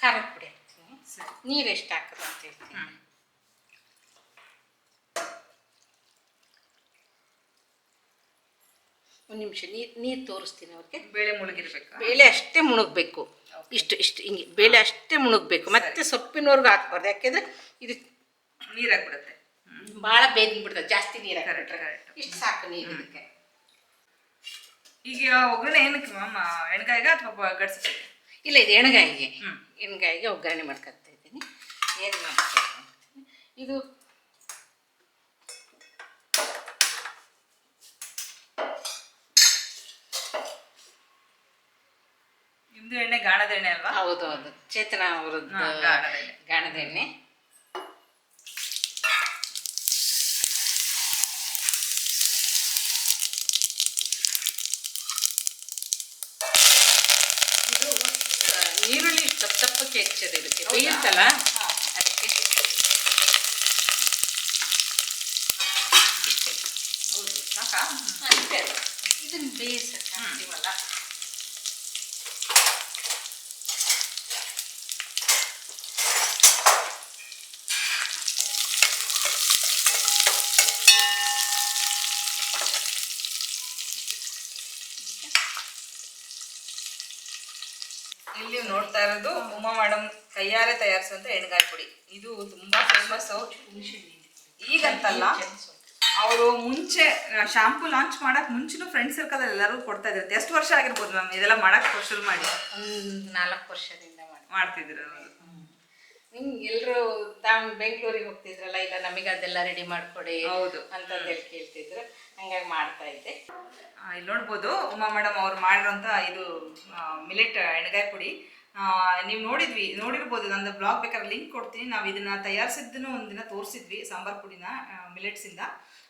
ಖಾರದ ಪುಡಿ ಹಾಕ್ತೀನಿ. ಸರಿ. ನೀರು ಎಷ್ಟು ಹಾಕೋದು ಅಂತ ಹೇಳ್ತೀನಿ. ಒಂದು ನಿಮಿಷ ನೀರು ನೀರು ತೋರಿಸ್ತೀನಿ ಅವ್ರಿಗೆ. ಬೇಳೆ ಮುಳುಗಿರ್ಬೇಕು? ಬೇಳೆ ಅಷ್ಟೇ ಮುಳುಗಬೇಕು ಇಷ್ಟು ಇಷ್ಟು ಹಿಂಗೆ ಬೇಳೆ ಅಷ್ಟೇ ಮುಳುಗಬೇಕು ಮತ್ತೆ ಸೊಪ್ಪಿನವರೆಗೂ ಹಾಕ್ಬಾರ್ದು. ಯಾಕೆಂದ್ರೆ ಇದು ನೀರಾಗ್ಬಿಡುತ್ತೆ ಭಾಳ ಬೇದ್ಬಿಡ್ತದೆ ಜಾಸ್ತಿ ನೀರು ಕರೆಕ್ಟ್ ಹಾಕ್ಬಿಟ್ರೆ. ಇಷ್ಟು ಸಾಕು ನೀರು ಇದಕ್ಕೆ. ಈಗ ಒಗ್ಗರಣೆ ಏನಕ್ಕೆ ಮ್ಯಾಮ್ ಎಣ್ಗಾಯಿಗ ಅಥವಾ ಗಡ್ಸಕ್ಕೆ? ಇಲ್ಲ ಇದು ಎಣ್ಗಾಯಿಗೆ. ಎಣ್ಗಾಯಿಗೆ ಒಗ್ಗರಣೆ ಮಾಡ್ಕೊತಾ ಇದ್ದೀನಿ. ಏನು ಮಾಡ್ಕೊತೀನಿ ಅಂತೀನಿ. ಇದು ಎಣ್ಣೆ ಗಾಣದ ಎಣ್ಣೆ ಅಲ್ವಾ? ಹೌದು ಹೌದು. ಚೇತನ ಅವರದ್ದು ಹಾ, ಗಾಣದ ಎಣ್ಣೆ. ಗಾಣದ ಎಣ್ಣೆ. ಇದು ಆ, ಈರುಳ್ಳಿ ತಪ್ಪ ತಪ್ಪಕ್ಕೆ ಹೆಚ್ಚದು ಇದಕ್ಕೆ. ಬೇಯುತ್ತಲ್ಲ? ಅದಕ್ಕೆ. ಹೌದು ಸಾಕಾ. ಇದನ್ನ ಬೇಯಿಸಕ್ಕೆ ಹಾಕ್ತೀವಲ್ಲ ಇಲ್ಲಿ ನೀವು ನೋಡ್ತಾ ಇರೋದು ಉಮಾ ಮೇಡಮ್ ಕೈಯಾರೆ ತಯಾರಿಸುವಂತ ಎಣ್ಗಾಯಿ ಪುಡಿ. ಇದು ತುಂಬಾ ಫೇಮಸ್ ಈಗಂತಲ್ಲ ಅವರು ಮುಂಚೆ ಶಾಂಪು ಲಾಂಚ್ ಮಾಡಕ್ ಮುಂಚೆನೂ ಫ್ರೆಂಡ್ ಸರ್ಕಲ್ ಎಲ್ಲರೂ ಕೊಡ್ತಾ ಇದ್ರು ಎಷ್ಟು ವರ್ಷ ಆಗಿರ್ಬೋದು ಮ್ಯಾಮ್ ಇದೆಲ್ಲ ಮಾಡಕ್ ಶುರು ಮಾಡಿ? ಒಂದು ನಾಲ್ಕು ವರ್ಷದಿಂದ ಮಾಡಿ. ಮಾಡ್ತಿದ್ರು ನಿಮ್ಗೆ ಎಲ್ಲರೂ ತಾವು ಬೆಂಗಳೂರಿಗೆ ಹೋಗ್ತಿದ್ರಲ್ಲ ಇಲ್ಲ ನಮಗೆ ಅದೆಲ್ಲ ರೆಡಿ ಮಾಡ್ಕೊಡಿ ಹೌದು. ಅಂತಂದೇಳಿ ಕೇಳ್ತಿದ್ರು. ಹಂಗಾಗಿ ಮಾಡ್ತಾ ಇದ್ದೆ. ಇಲ್ಲಿ ನೋಡ್ಬೋದು ಉಮಾ ಮೇಡಮ್ ಅವ್ರು ಮಾಡಿರೋಂಥ ಇದು ಮಿಲೆಟ್ ಎಣ್ಗಾಯಿ ಪುಡಿ. ನೀವು ನೋಡಿದ್ವಿ ನೋಡಿರ್ಬೋದು ನಂದು ಬ್ಲಾಗ್ ಬೇಕಾದ್ರೆ ಲಿಂಕ್ ಕೊಡ್ತೀನಿ. ನಾವು ಇದನ್ನು ತಯಾರಿಸಿದ್ದನ್ನು ಒಂದಿನ ತೋರಿಸಿದ್ವಿ ಸಾಂಬಾರ್ ಪುಡಿನ ಮಿಲೆಟ್ಸಿಂದ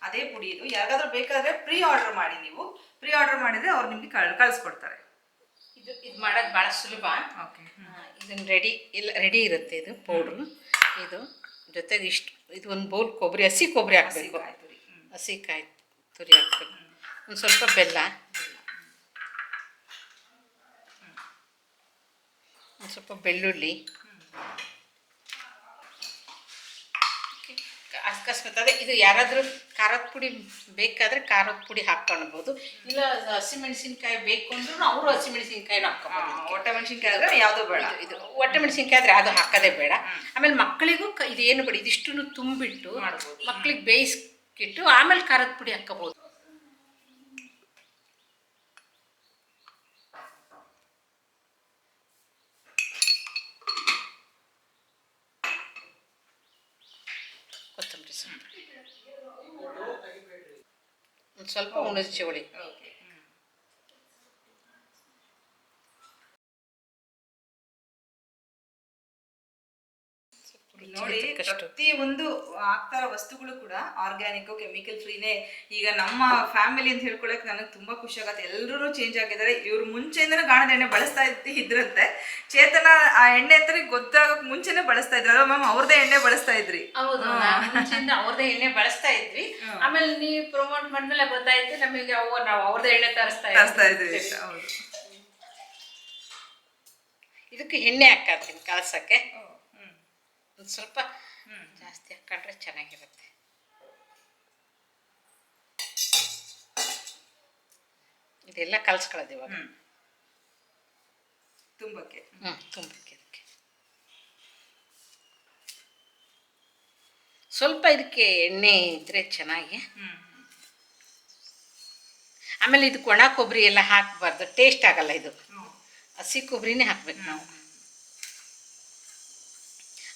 ಅದೇ ಪುಡಿ ಇದು. ಯಾರಿಗಾದ್ರೂ ಬೇಕಾದ್ರೆ ಪ್ರೀ ಆರ್ಡರ್ ಮಾಡಿ ನೀವು. ಪ್ರೀ ಆರ್ಡರ್ ಮಾಡಿದರೆ ಅವ್ರು ನಿಮಗೆ ಕಳ್ ಕಳಿಸ್ಕೊಡ್ತಾರೆ. ಇದು ಇದು ಮಾಡೋದು ಭಾಳ ಸುಲಭ. ಓಕೆ ಇದನ್ನು ರೆಡಿ ಇಲ್ಲ ರೆಡಿ ಇರುತ್ತೆ ಇದು ಪೌಡ್ರು ಇದು ಜೊತೆಗೆ ಇಷ್ಟು ಇದು ಒಂದು ಬೌಲ್ ಕೊಬ್ಬರಿ ಹಸಿ ಕೊಬ್ಬರಿ ಹಾಕಬೇಕು. ಹಸಿ ಕಾಯಿ ತುರಿ. ಹಾಕಬೇಕು. ಒಂದು ಸ್ವಲ್ಪ ಬೆಲ್ಲ. ಒಂದು ಸ್ವಲ್ಪ ಬೆಳ್ಳುಳ್ಳಿ. ಅಕಸ್ಮಾತ್. ಅದೇ ಇದು ಯಾರಾದರೂ ಖಾರದ ಪುಡಿ ಬೇಕಾದರೆ ಖಾರದ ಪುಡಿ ಹಾಕ್ಕೊಳ್ಬೋದು ಇಲ್ಲ ಹಸಿಮೆಣಸಿನ್ಕಾಯಿ ಬೇಕು ಅಂದ್ರೂ ಅವರು ಹಸಿಮೆಣಸಿನ್ಕಾಯಿನ ಹಾಕ್ಕೊಬೋದು. ಒಟ್ಟೆ ಮೆಣಸಿನ್ಕಾಯಿ ಆದರೆ ಯಾವುದೂ ಬೇಡ. ಇದು- ಒಟ್ಟೆ ಮೆಣಸಿನ್ಕಾಯಿ ಆದರೆ ಅದು ಹಾಕೋದೇ ಬೇಡ. ಆಮೇಲೆ ಮಕ್ಕಳಿಗೂ ಇದೇನು ಬೇಡ ಇದಿಷ್ಟು ತುಂಬಿಟ್ಟು ಮಾಡ್ಬೋದು. ಮಕ್ಕಳಿಗೆ ಬೇಯಿಸ್ಕಿಟ್ಟು ಆಮೇಲೆ ಖಾರದ ಪುಡಿ ಹಾಕೋಬಹುದು ಕೊತ್ತಂಬರಿ ಸೊಪ್ಪು ಒಂದು ಸ್ವಲ್ಪ ನೋಡಿ ಪ್ರತಿ ಒಂದು ಆಗ್ತಾ ಇರೋ ವಸ್ತುಗಳು ಕೂಡ ಆರ್ಗ್ಯಾನಿಕ್ ಕೆಮಿಕಲ್ ಫ್ರೀನೇ ಈಗ ನಮ್ಮ ಫ್ಯಾಮಿಲಿ ಅಂತ ಹೇಳ್ಕೊಳಕ್ ನನಗೆ ತುಂಬಾ ಖುಷಿ ಆಗತ್ತೆ. ಎಲ್ಲರೂ ಚೇಂಜ್ ಆಗಿದ್ದಾರೆ. ಇವ್ರು ಮುಂಚೆಯಿಂದನೂ ಗಾಣದ ಎಣ್ಣೆ ಬಳಸ್ತಾ ಇದ್ರಂತೆ. ಚೇತನ ಆ ಎಣ್ಣೆ ಅಂತ ಗೊತ್ತಾಗಕ್ ಮುಂಚೆನೆ ಬಳಸ್ತಾ ಇದ್ರಲ್ಲ ಮ್ಯಾಮ್ ಅವ್ರದೇ ಎಣ್ಣೆ ಬಳಸ್ತಾ ಇದ್ರಿ. ಹೌದು ಅವ್ರದೇ ಎಣ್ಣೆ ಬಳಸ್ತಾ ಇದ್ವಿ. ಆಮೇಲೆ ನೀವು ಪ್ರಮೋಟ್ ಮಾಡಿದ್ಮೇಲೆ ಗೊತ್ತಾಯ್ತು ನಮಗೆ ಅವು ನಾವು ಅವ್ರದೇ ಎಣ್ಣೆ ತರಿಸ್ತಾ ಇದ್ವಿ. ಇದ್ರಿ. ಹೌದು. ಇದಕ್ಕೆ ಎಣ್ಣೆ ಹಾಕತ್ತೀನಿ ಕಲಸಕ್ಕೆ ಒಂದು ಸ್ವಲ್ಪ ಜಾಸ್ತಿ ಹಾಕೊಂಡ್ರೆ ಚೆನ್ನಾಗಿರುತ್ತೆ. ಇದೆಲ್ಲ ಕಲ್ಸ್ಕೊಳ್ಳೋದು ಇವಾಗ. ತುಂಬಕ್ಕೆ. ಹ್ಞೂ ತುಂಬಕ್ಕೆ ಇದಕ್ಕೆ ಸ್ವಲ್ಪ ಇದಕ್ಕೆ ಎಣ್ಣೆ ಇದ್ರೆ ಚೆನ್ನಾಗಿ. ಆಮೇಲೆ ಇದಕ್ಕೆ ಒಣ ಕೊಬ್ಬರಿ ಎಲ್ಲ ಹಾಕಬಾರ್ದು ಟೇಸ್ಟ್ ಆಗಲ್ಲ ಇದು. ಹಸಿ ಕೊಬ್ಬರಿನೇ ಹಾಕ್ಬೇಕು ನಾವು.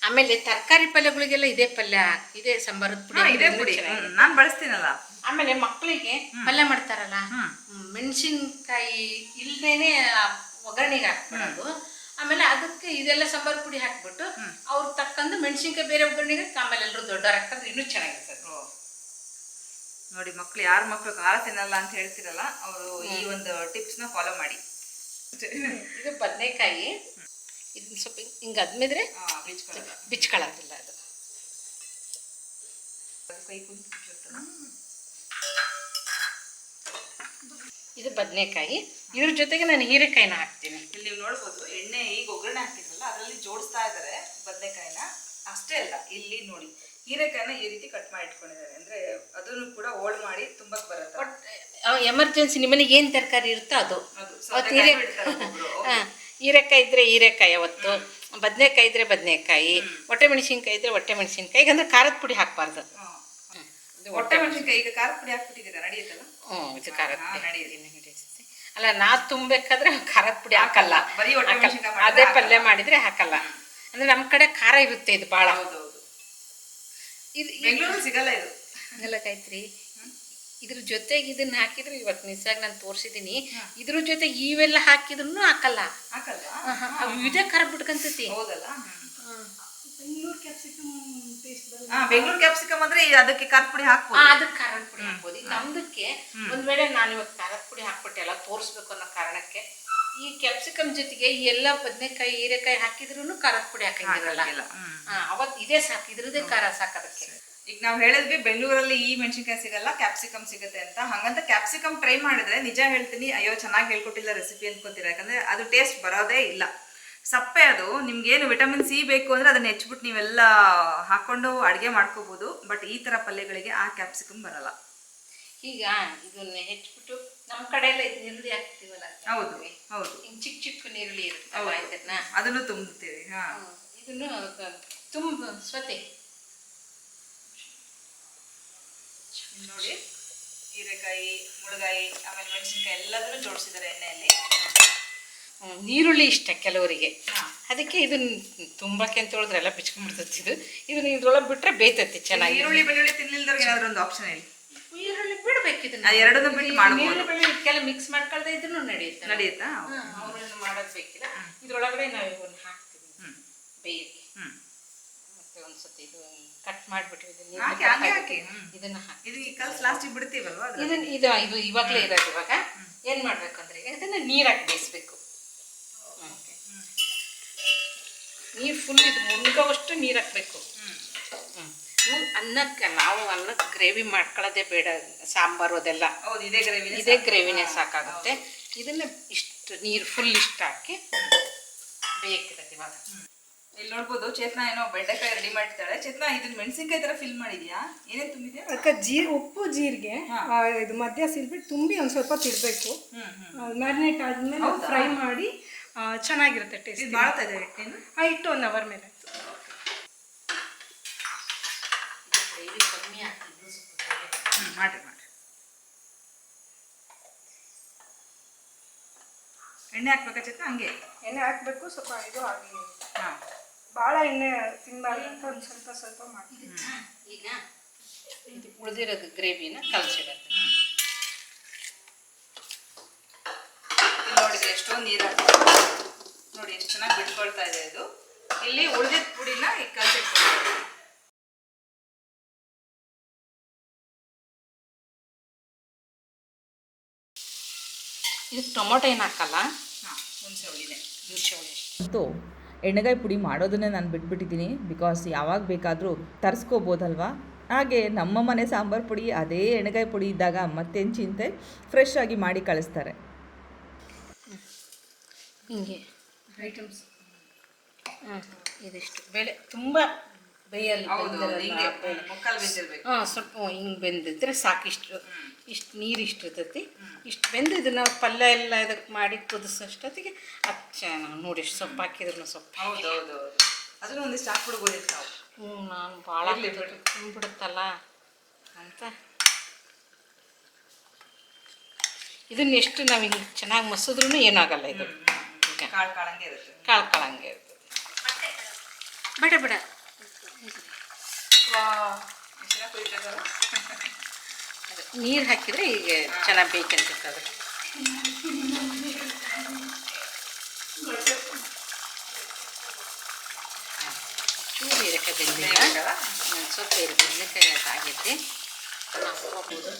ಆಮೇಲೆ ತರಕಾರಿ ಪಲ್ಯಗಳಿಗೆಲ್ಲ ಇದೇ ಪಲ್ಯ ಇದೇ ಸಾಂಬಾರದ ಪುಡಿ ಇದೇ ಪುಡಿ. ನಾನು ಬಳಸ್ತೀನಲ್ಲ. ಆಮೇಲೆ ಮಕ್ಕಳಿಗೆ ಪಲ್ಯ ಮಾಡ್ತಾರಲ್ಲ. ಮೆಣಸಿನ್ಕಾಯಿ ಇಲ್ದೇನೆ ಒಗ್ಗರಣೆಗೆ ಹಾಕ್ಬಿಡೋದು. ಆಮೇಲೆ ಅದಕ್ಕೆ ಇದೆಲ್ಲ ಸಾಂಬಾರ್ ಪುಡಿ ಹಾಕ್ಬಿಟ್ಟು ಅವ್ರು ತಕ್ಕಂದು ಮೆಣಸಿನ್ಕಾಯಿ ಬೇರೆ ಒಗ್ಗರಣೆಗೆ ಆಮೇಲೆ ಎಲ್ಲರೂ ದೊಡ್ಡವ್ರು ಹಾಕಿದ್ರೆ ಇನ್ನೂ ಚೆನ್ನಾಗಿರ್ತದೆ ನೋಡಿ ಮಕ್ಳು ಯಾರ ಮಕ್ಳು ಖಾರ ತಿನ್ನಲ್ಲ ಅಂತ ಹೇಳ್ತಿರಲ್ಲ ಅವರು ಈ ಒಂದು ಟಿಪ್ಸ್ನ ಫಾಲೋ ಮಾಡಿ. ಇದು ಬದನೆಕಾಯಿ. ಇದನ್ನ ಸ್ವಲ್ಪ ಹಿಂಗೆ ಅದ್ಮಿದ್ರೆ. ಬಿಚ್ಕೊಳ್ಳೋದಿಲ್ಲ ಅದು. ಇದು ಬದನೆಕಾಯಿ. ಇದ್ರ ಜೊತೆಗೆ ನಾನು ಹೀರೆಕಾಯಿನ ಹಾಕ್ತೀನಿ. ಇಲ್ಲಿ ನೀವು ನೋಡ್ಬೋದು ಎಣ್ಣೆ ಈಗ ಒಗ್ಗರಣೆ ಹಾಕಿದ್ರಲ್ಲ ಅದರಲ್ಲಿ ಜೋಡಿಸ್ತಾ ಇದ್ದಾರೆ ಬದನೆಕಾಯಿನ. ಅಷ್ಟೇ ಅಲ್ಲ ಇಲ್ಲಿ ನೋಡಿ ಹೀರೆಕಾಯಿನ ಈ ರೀತಿ ಕಟ್ ಮಾಡಿ ಇಟ್ಕೊಂಡಿದ್ದಾರೆ. ಅಂದ್ರೆ ಅದನ್ನು ಕೂಡ ಓಲ್ಡ್ ಮಾಡಿ ತುಂಬಕ್ ಬರುತ್ತೆ. ಎಮರ್ಜೆನ್ಸಿ ನಿಮ್ಮನೆಗೆ ಏನು ತರಕಾರಿ ಇರುತ್ತೋ ಅದು. ಅದು ಹೀರೆ [laughs] ಹೀರೆಕಾಯಿ ಇದ್ರೆ ಹೀರೆಕಾಯಿ ಅವತ್ತು ಬದನೆಕಾಯಿ ಇದ್ರೆ ಬದನೆಕಾಯಿ ಹೊಟ್ಟೆ ಮೆಣಸಿನ್ಕಾಯಿ ಇದ್ರೆ ಹೊಟ್ಟೆ ಮೆಣಸಿನ್ಕಾಯಿ ಈಗಂದ್ರೆ ಖಾರದ ಪುಡಿ ಹಾಕಬಾರ್ದು. ಹೊಟ್ಟೆ ಮೆಣಸಿನ್ಕಾಯಿ ಈಗ ಖಾರ ಪುಡಿ ಹಾಕ್ಬಿಟ್ಟಿದ್ದೀರಾ? ನಡೆಯುತ್ತಲ್ಲ? ಹ್ಞೂ ಇದು ಖಾರದ ಪುಡಿ. ನಡೆಯುತ್ತೆ. ಅಲ್ಲ ನಾ ತುಂಬಬೇಕಾದ್ರೆ ಖಾರದ ಪುಡಿ ಹಾಕಲ್ಲ. ಅದೇ ಪಲ್ಯ. ಮಾಡಿದ್ರೆ ಹಾಕಲ್ಲ. ಅಂದ್ರೆ ನಮ್ಮ ಕಡೆ ಖಾರ ಇರುತ್ತೆ ಇದು ಭಾಳ ಹೌದು ಇದು ಸಿಗಲ್ಲ ಇದು. ಗೈತ್ರಿ ಇದ್ರ ಜೊತೆಗೆ ಇದನ್ನ ಹಾಕಿದ್ರು ಇವತ್ತು ನಿಜವಾಗಿ ನಾನು ತೋರಿಸಿದ್ದೀನಿ ಇದ್ರ ಜೊತೆ ಇವೆಲ್ಲ ಹಾಕಿದ್ರು ಹಾಕಲ್ಲ. ವಿವಿಧ ಕರ ಇದೇ ಖಾರ ಬಿಟ್ಕಂತೈತಿ. ಬೆಂಗಳೂರು ಕ್ಯಾಪ್ಸಿಕಮ್ ಅಂದ್ರೆ ಅದಕ್ಕೆ ಖಾರ ಪುಡಿ ಹಾಕ್ಬೋದು. ಅದಕ್ಕೆ ಖಾರದ ಪುಡಿ ಹಾಕ್ಬೋದು. ನಮ್ದಕ್ಕೆ ಒಂದ್ ವೇಳೆ ನಾನು ಇವತ್ತು ಖಾರದ ಪುಡಿ ಹಾಕ್ಬಿಟ್ಟೆ ಎಲ್ಲ ತೋರಿಸ್ಬೇಕು ಅನ್ನೋ ಕಾರಣಕ್ಕೆ ಈ ಕ್ಯಾಪ್ಸಿಕಮ್ ಜೊತೆಗೆ ಈ ಎಲ್ಲ ಬದನೆಕಾಯಿ ಹೀರೆಕಾಯಿ ಹಾಕಿದ್ರು ಖಾರದ ಪುಡಿ ಹಾಕಂಗಿರಲ್ಲ. ಅವತ್ ಇದೇ ಸಾಕು ಇದ್ರದೇ ಖಾರ ಸಾಕು ಅದಕ್ಕೆ. ಈಗ ನಾವು ಹೇಳಿದ್ವಿ ಬೆಂಗಳೂರಲ್ಲಿ ಈ ಮೆಣಸಿನ್ಕಾಯಿ ಸಿಗಲ್ಲ ಕ್ಯಾಪ್ಸಿಕಮ್ ಸಿಗುತ್ತೆ ಅಂತ. ಹಂಗಂತ ಕ್ಯಾಪ್ಸಿಕಮ್ ಟ್ರೈ ಮಾಡಿದ್ರೆ ನಿಜ ಹೇಳ್ತೀನಿ ಅಯ್ಯೋ ಚೆನ್ನಾಗಿ ಹೇಳ್ಕೊಟ್ಟಿಲ್ಲ ರೆಸಿಪಿ ಅನ್ಕೋತೀರ. ಯಾಕಂದ್ರೆ ಅದು ಟೇಸ್ಟ್ ಬರೋದೇ ಇಲ್ಲ. ಸಪ್ಪೆ ಅದು ನಿಮ್ಗೇನು ವಿಟಮಿನ್ ಸಿ ಬೇಕು ಅಂದ್ರೆ ಅದನ್ನ ಹೆಚ್ಚಿಬಿಟ್ಟು ನೀವೆಲ್ಲ ಹಾಕೊಂಡು ಅಡುಗೆ ಮಾಡ್ಕೋಬಹುದು ಬಟ್ ಈ ತರ ಪಲ್ಯಗಳಿಗೆ ಆ ಕ್ಯಾಪ್ಸಿಕಮ್ ಬರಲ್ಲ. ಈಗ ಇದನ್ನ ಹೆಚ್ಚಿಬಿಟ್ಟು ನಮ್ಮ ಕಡೆ ಎಲ್ಲ ಇದು ನೀರುಳ್ಳಿ ಹಾಕ್ತೀವಲ್ಲ ಹೌದು ಹೌದು. ಚಿಕ್ಕ ಚಿಕ್ಕ ನೀರುಳ್ಳಿ ಇರುತ್ತೆ ಅದನ್ನು ತುಂಬ್ತೀವಿ ಹಾಂ. ಇದನ್ನು ತುಂಬ ಸ್ವತೆ ಇಲ್ಲಿ ನೋಡಿ ಹೀರೆಕಾಯಿ ಮುಳಗಾಯಿ ಆಮೇಲೆ ಮೆಣಸಿನ್ಕಾಯಿ ಎಲ್ಲದನ್ನು ಜೋಡಿಸಿದ್ದಾರೆ ಎಣ್ಣೆಯಲ್ಲಿ. ನೀರುಳ್ಳಿ ಇಷ್ಟ ಕೆಲವರಿಗೆ. ಅದಕ್ಕೆ ಇದನ್ನ ತುಂಬಕ್ಕೆ ಅಂತ ಹೇಳಿದ್ರೆ ಎಲ್ಲ ಬಿಚ್ಕೊಂಡ್ಬಿಡ್ತೈತಿ ಇದು. ಇದನ್ನ ಇದ್ರೊಳಗೆ ಬಿಟ್ರೆ ಬೇಯ್ತೈತಿ ಚೆನ್ನಾಗಿ. ಈರುಳ್ಳಿ ಬೆಳ್ಳುಳ್ಳಿ ತಿನ್ನಿಲ್ದವ್ರಿಗೆ ಏನಾದ್ರು ಒಂದು ಆಪ್ಷನ್ ಇಲ್ಲ ಈರುಳ್ಳಿ ಬಿಡಬೇಕು ಇದನ್ನ. ಎರಡನ್ನು ಎರಡನ್ನೂ ಬಿಟ್ಟು ಮಾಡ್ಬೋದು. ನೀರುಳ್ಳಿ ಬೆಳ್ಳುಳ್ಳಿ ಇದಕ್ಕೆಲ್ಲ ಮಿಕ್ಸ್ ಮಾಡ್ಕೊಳ್ದೆ ಇದ್ರೂ ನಡೆಯುತ್ತೆ. ನಡೆಯುತ್ತಾ? ಅವ್ರನ್ನ ಮಾಡೋದು ಬೇಕಿಲ್ಲ. ಇದ್ರೊಳಗಡೆ ನಾವು ಇವನ್ನ ಹಾಕ್ತೀವಿ. ಹ್ಮ್. ಬೇಯಕ್ಕೆ ಹ್ಮ್. ಮತ್ತೆ ಒಂದ್ಸತಿ ಇದು ಕಟ್ ಮಾಡ್ಬಿಟ್ಟು ಇದನ್ನ. ಇದನ್ನ ಇದು? ಇದು ಇದು ಇವಾಗಲೇ ಇರೋದು ಇವಾಗ. ಏನು ಮಾಡಬೇಕು ಅಂದ್ರೆ ಇದನ್ನ ನೀರಾಗಿ ಬೇಯಿಸ್ಬೇಕು. ನೀರು ಫುಲ್ ಇದು ಮುಳುಗೋವಷ್ಟು ನೀರು ಹಾಕ್ಬೇಕು. ಅನ್ನಕ್ಕೆ ನಾವು ಅನ್ನಕ್ಕೆ ಗ್ರೇವಿ ಮಾಡ್ಕೊಳ್ಳೋದೇ ಬೇಡ ಸಾಂಬಾರು ಅದೆಲ್ಲ. ಹೌದು ಇದೇ ಗ್ರೇವಿ ಇದೇ ಗ್ರೇವಿನೇ ಸಾಕಾಗುತ್ತೆ. ಇದನ್ನ ಇಷ್ಟು ನೀರು ಫುಲ್ ಇಷ್ಟು ಹಾಕಿ ಬೇಯಕ್ಕಿರತ್ತೆ ಇವಾಗ. ಇಲ್ಲಿ ನೋಡ್ಬೋದು ಚೇತನ ಏನೋ ಬೆಂಡೆಕಾಯಿ ರೆಡಿ ಮಾಡ್ತಾಳೆ ಚೇತನ ಇದನ್ನ ಮೆಣಸಿನ್ಕಾಯಿ ತರ ಫಿಲ್ ಮಾಡಿದ್ಯಾ? ಏನೇನ್ ತುಂಬಿದ್ಯಾ? ಅದಕ್ಕೆ ಜೀರ್ ಉಪ್ಪು ಜೀರಿಗೆ ಇದು ಮಧ್ಯ ಸಿಲ್ಬಿಟ್ಟು ತುಂಬಿ ಒಂದು ಸ್ವಲ್ಪ ತಿರ್ಬೇಕು. ಮ್ಯಾರಿನೇಟ್ ಆದ್ಮೇಲೆ ಫ್ರೈ ಮಾಡಿ ಚೆನ್ನಾಗಿರುತ್ತೆ ಟೇಸ್ಟ್ ಬಾಳ್ತಾ ಇದೆ ಹಿಟ್ಟೇನು ಆ ಇಟ್ಟು ಒನ್ ಅವರ್ ಮೇಲೆ ಮಾಡಿ ಮಾಡಿ ಎಣ್ಣೆ ಹಾಕ್ಬೇಕಾ ಚೇತನ? ಹಂಗೆ? ಎಣ್ಣೆ ಹಾಕಬೇಕು ಸ್ವಲ್ಪ ಇದು ಆಗಲಿ ಹಾ. ಭಾಳ ಎಣ್ಣೆ ತಿನ್ನಬಾರ್ದು ಅಂತ ಒಂದು ಸ್ವಲ್ಪ ಸ್ವಲ್ಪ ಮಾಡಿ ಈಗ ಇದು ಉಳಿದಿರೋದು ಗ್ರೇವಿನ ಕಲಸಿಡೋದು. ನೋಡಿದ್ರೆ ಎಷ್ಟೊಂದು ನೀರು ನೋಡಿ ಎಷ್ಟು ಚೆನ್ನಾಗಿ ಬಿಟ್ಕೊಳ್ತಾ ಇದೆ ಅದು. ಇಲ್ಲಿ ಉಳಿದಿದ್ದ ಪುಡಿನ ಈಗ ಕಲಸಿಟ್ಕೊಳ್ತೀವಿ ಇದಕ್ಕೆ ಟೊಮೊಟೊ ಏನು ಹಾಕಲ್ಲ? ಹಾಂ ಹುಣಸೆ ಹುಳಿನೇ. ಹುಣಸೆ ಹುಳಿ. ಅಂತೂ ಎಣ್ಣೆಗಾಯಿ ಪುಡಿ ಮಾಡೋದನ್ನೇ ನಾನು ಬಿಟ್ಬಿಟ್ಟಿದ್ದೀನಿ. ಬಿಕಾಸ್ ಯಾವಾಗ ಬೇಕಾದರೂ ತರಿಸ್ಕೋಬೋದಲ್ವಾ? ಹಾಗೆ ನಮ್ಮ ಮನೆ ಸಾಂಬಾರು ಪುಡಿ, ಅದೇ ಎಣ್ಣೆಗಾಯಿ ಪುಡಿ ಇದ್ದಾಗ ಮತ್ತೇನು ಚಿಂತೆ? ಫ್ರೆಶ್ ಆಗಿ ಮಾಡಿ ಕಳಿಸ್ತಾರೆ. ಹಿಂಗೆ. ಐಟಮ್ಸ್ ಹಾಂ ಇದಿಷ್ಟು. ಬೇಳೆ ತುಂಬ ಬೆಂದಿರ್ಬೇಕು ಹಾಂ ಸ್ವಲ್ಪ ಹಿಂಗೆ ಬೆಂದಿದ್ರೆ ಸಾಕು ಇಷ್ಟು ಇಷ್ಟು ನೀರು ಇಷ್ಟು ಇರ್ತೈತಿ ಇಷ್ಟು ಬೆಂದು ಇದನ್ನ ಪಲ್ಯ ಎಲ್ಲ ಇದಕ್ಕೆ ಮಾಡಿ ಕುದಿಸೋಷ್ಟೊತ್ತಿಗೆ ಅಚ್ಚ ನೋಡಿ ಎಷ್ಟು ಸೊಪ್ಪು ಹಾಕಿದ್ರು ಸೊಪ್ಪು ಹೌದು ಅದನ್ನು ಒಂದಿಷ್ಟು ಹಾಕ್ಬಿಡ್ಬೋದಿತ್ತು ನಾವು ಹ್ಞೂ ನಾನು ಭಾಳ. ತುಂಬಿಡುತ್ತಲ್ಲ ಅಂತ. ಇದನ್ನ ಎಷ್ಟು ನಾವು ಹಿಂಗೆ ಚೆನ್ನಾಗಿ ಮಸಿದ್ರೂ ಏನಾಗಲ್ಲ ಇದು. ಕಾಳು ಕಾಳಂಗೆ ಇರುತ್ತೆ. ಕಾಳು ಕಾಳಂಗೆ ಇರುತ್ತೆ ಬೇಡ ಬೇಡ. ನೀರು ಹಾಕಿದರೆ ಈಗ ಚೆನ್ನಾಗಿ ಬೇಕಂತಿರ್ತದೆ ಚೂರು ಬೆಂದಿಲ್ಲ ಸ್ವಲ್ಪ ಆಗೈತಿ ಹಾಕ್ಕೋಬೋದು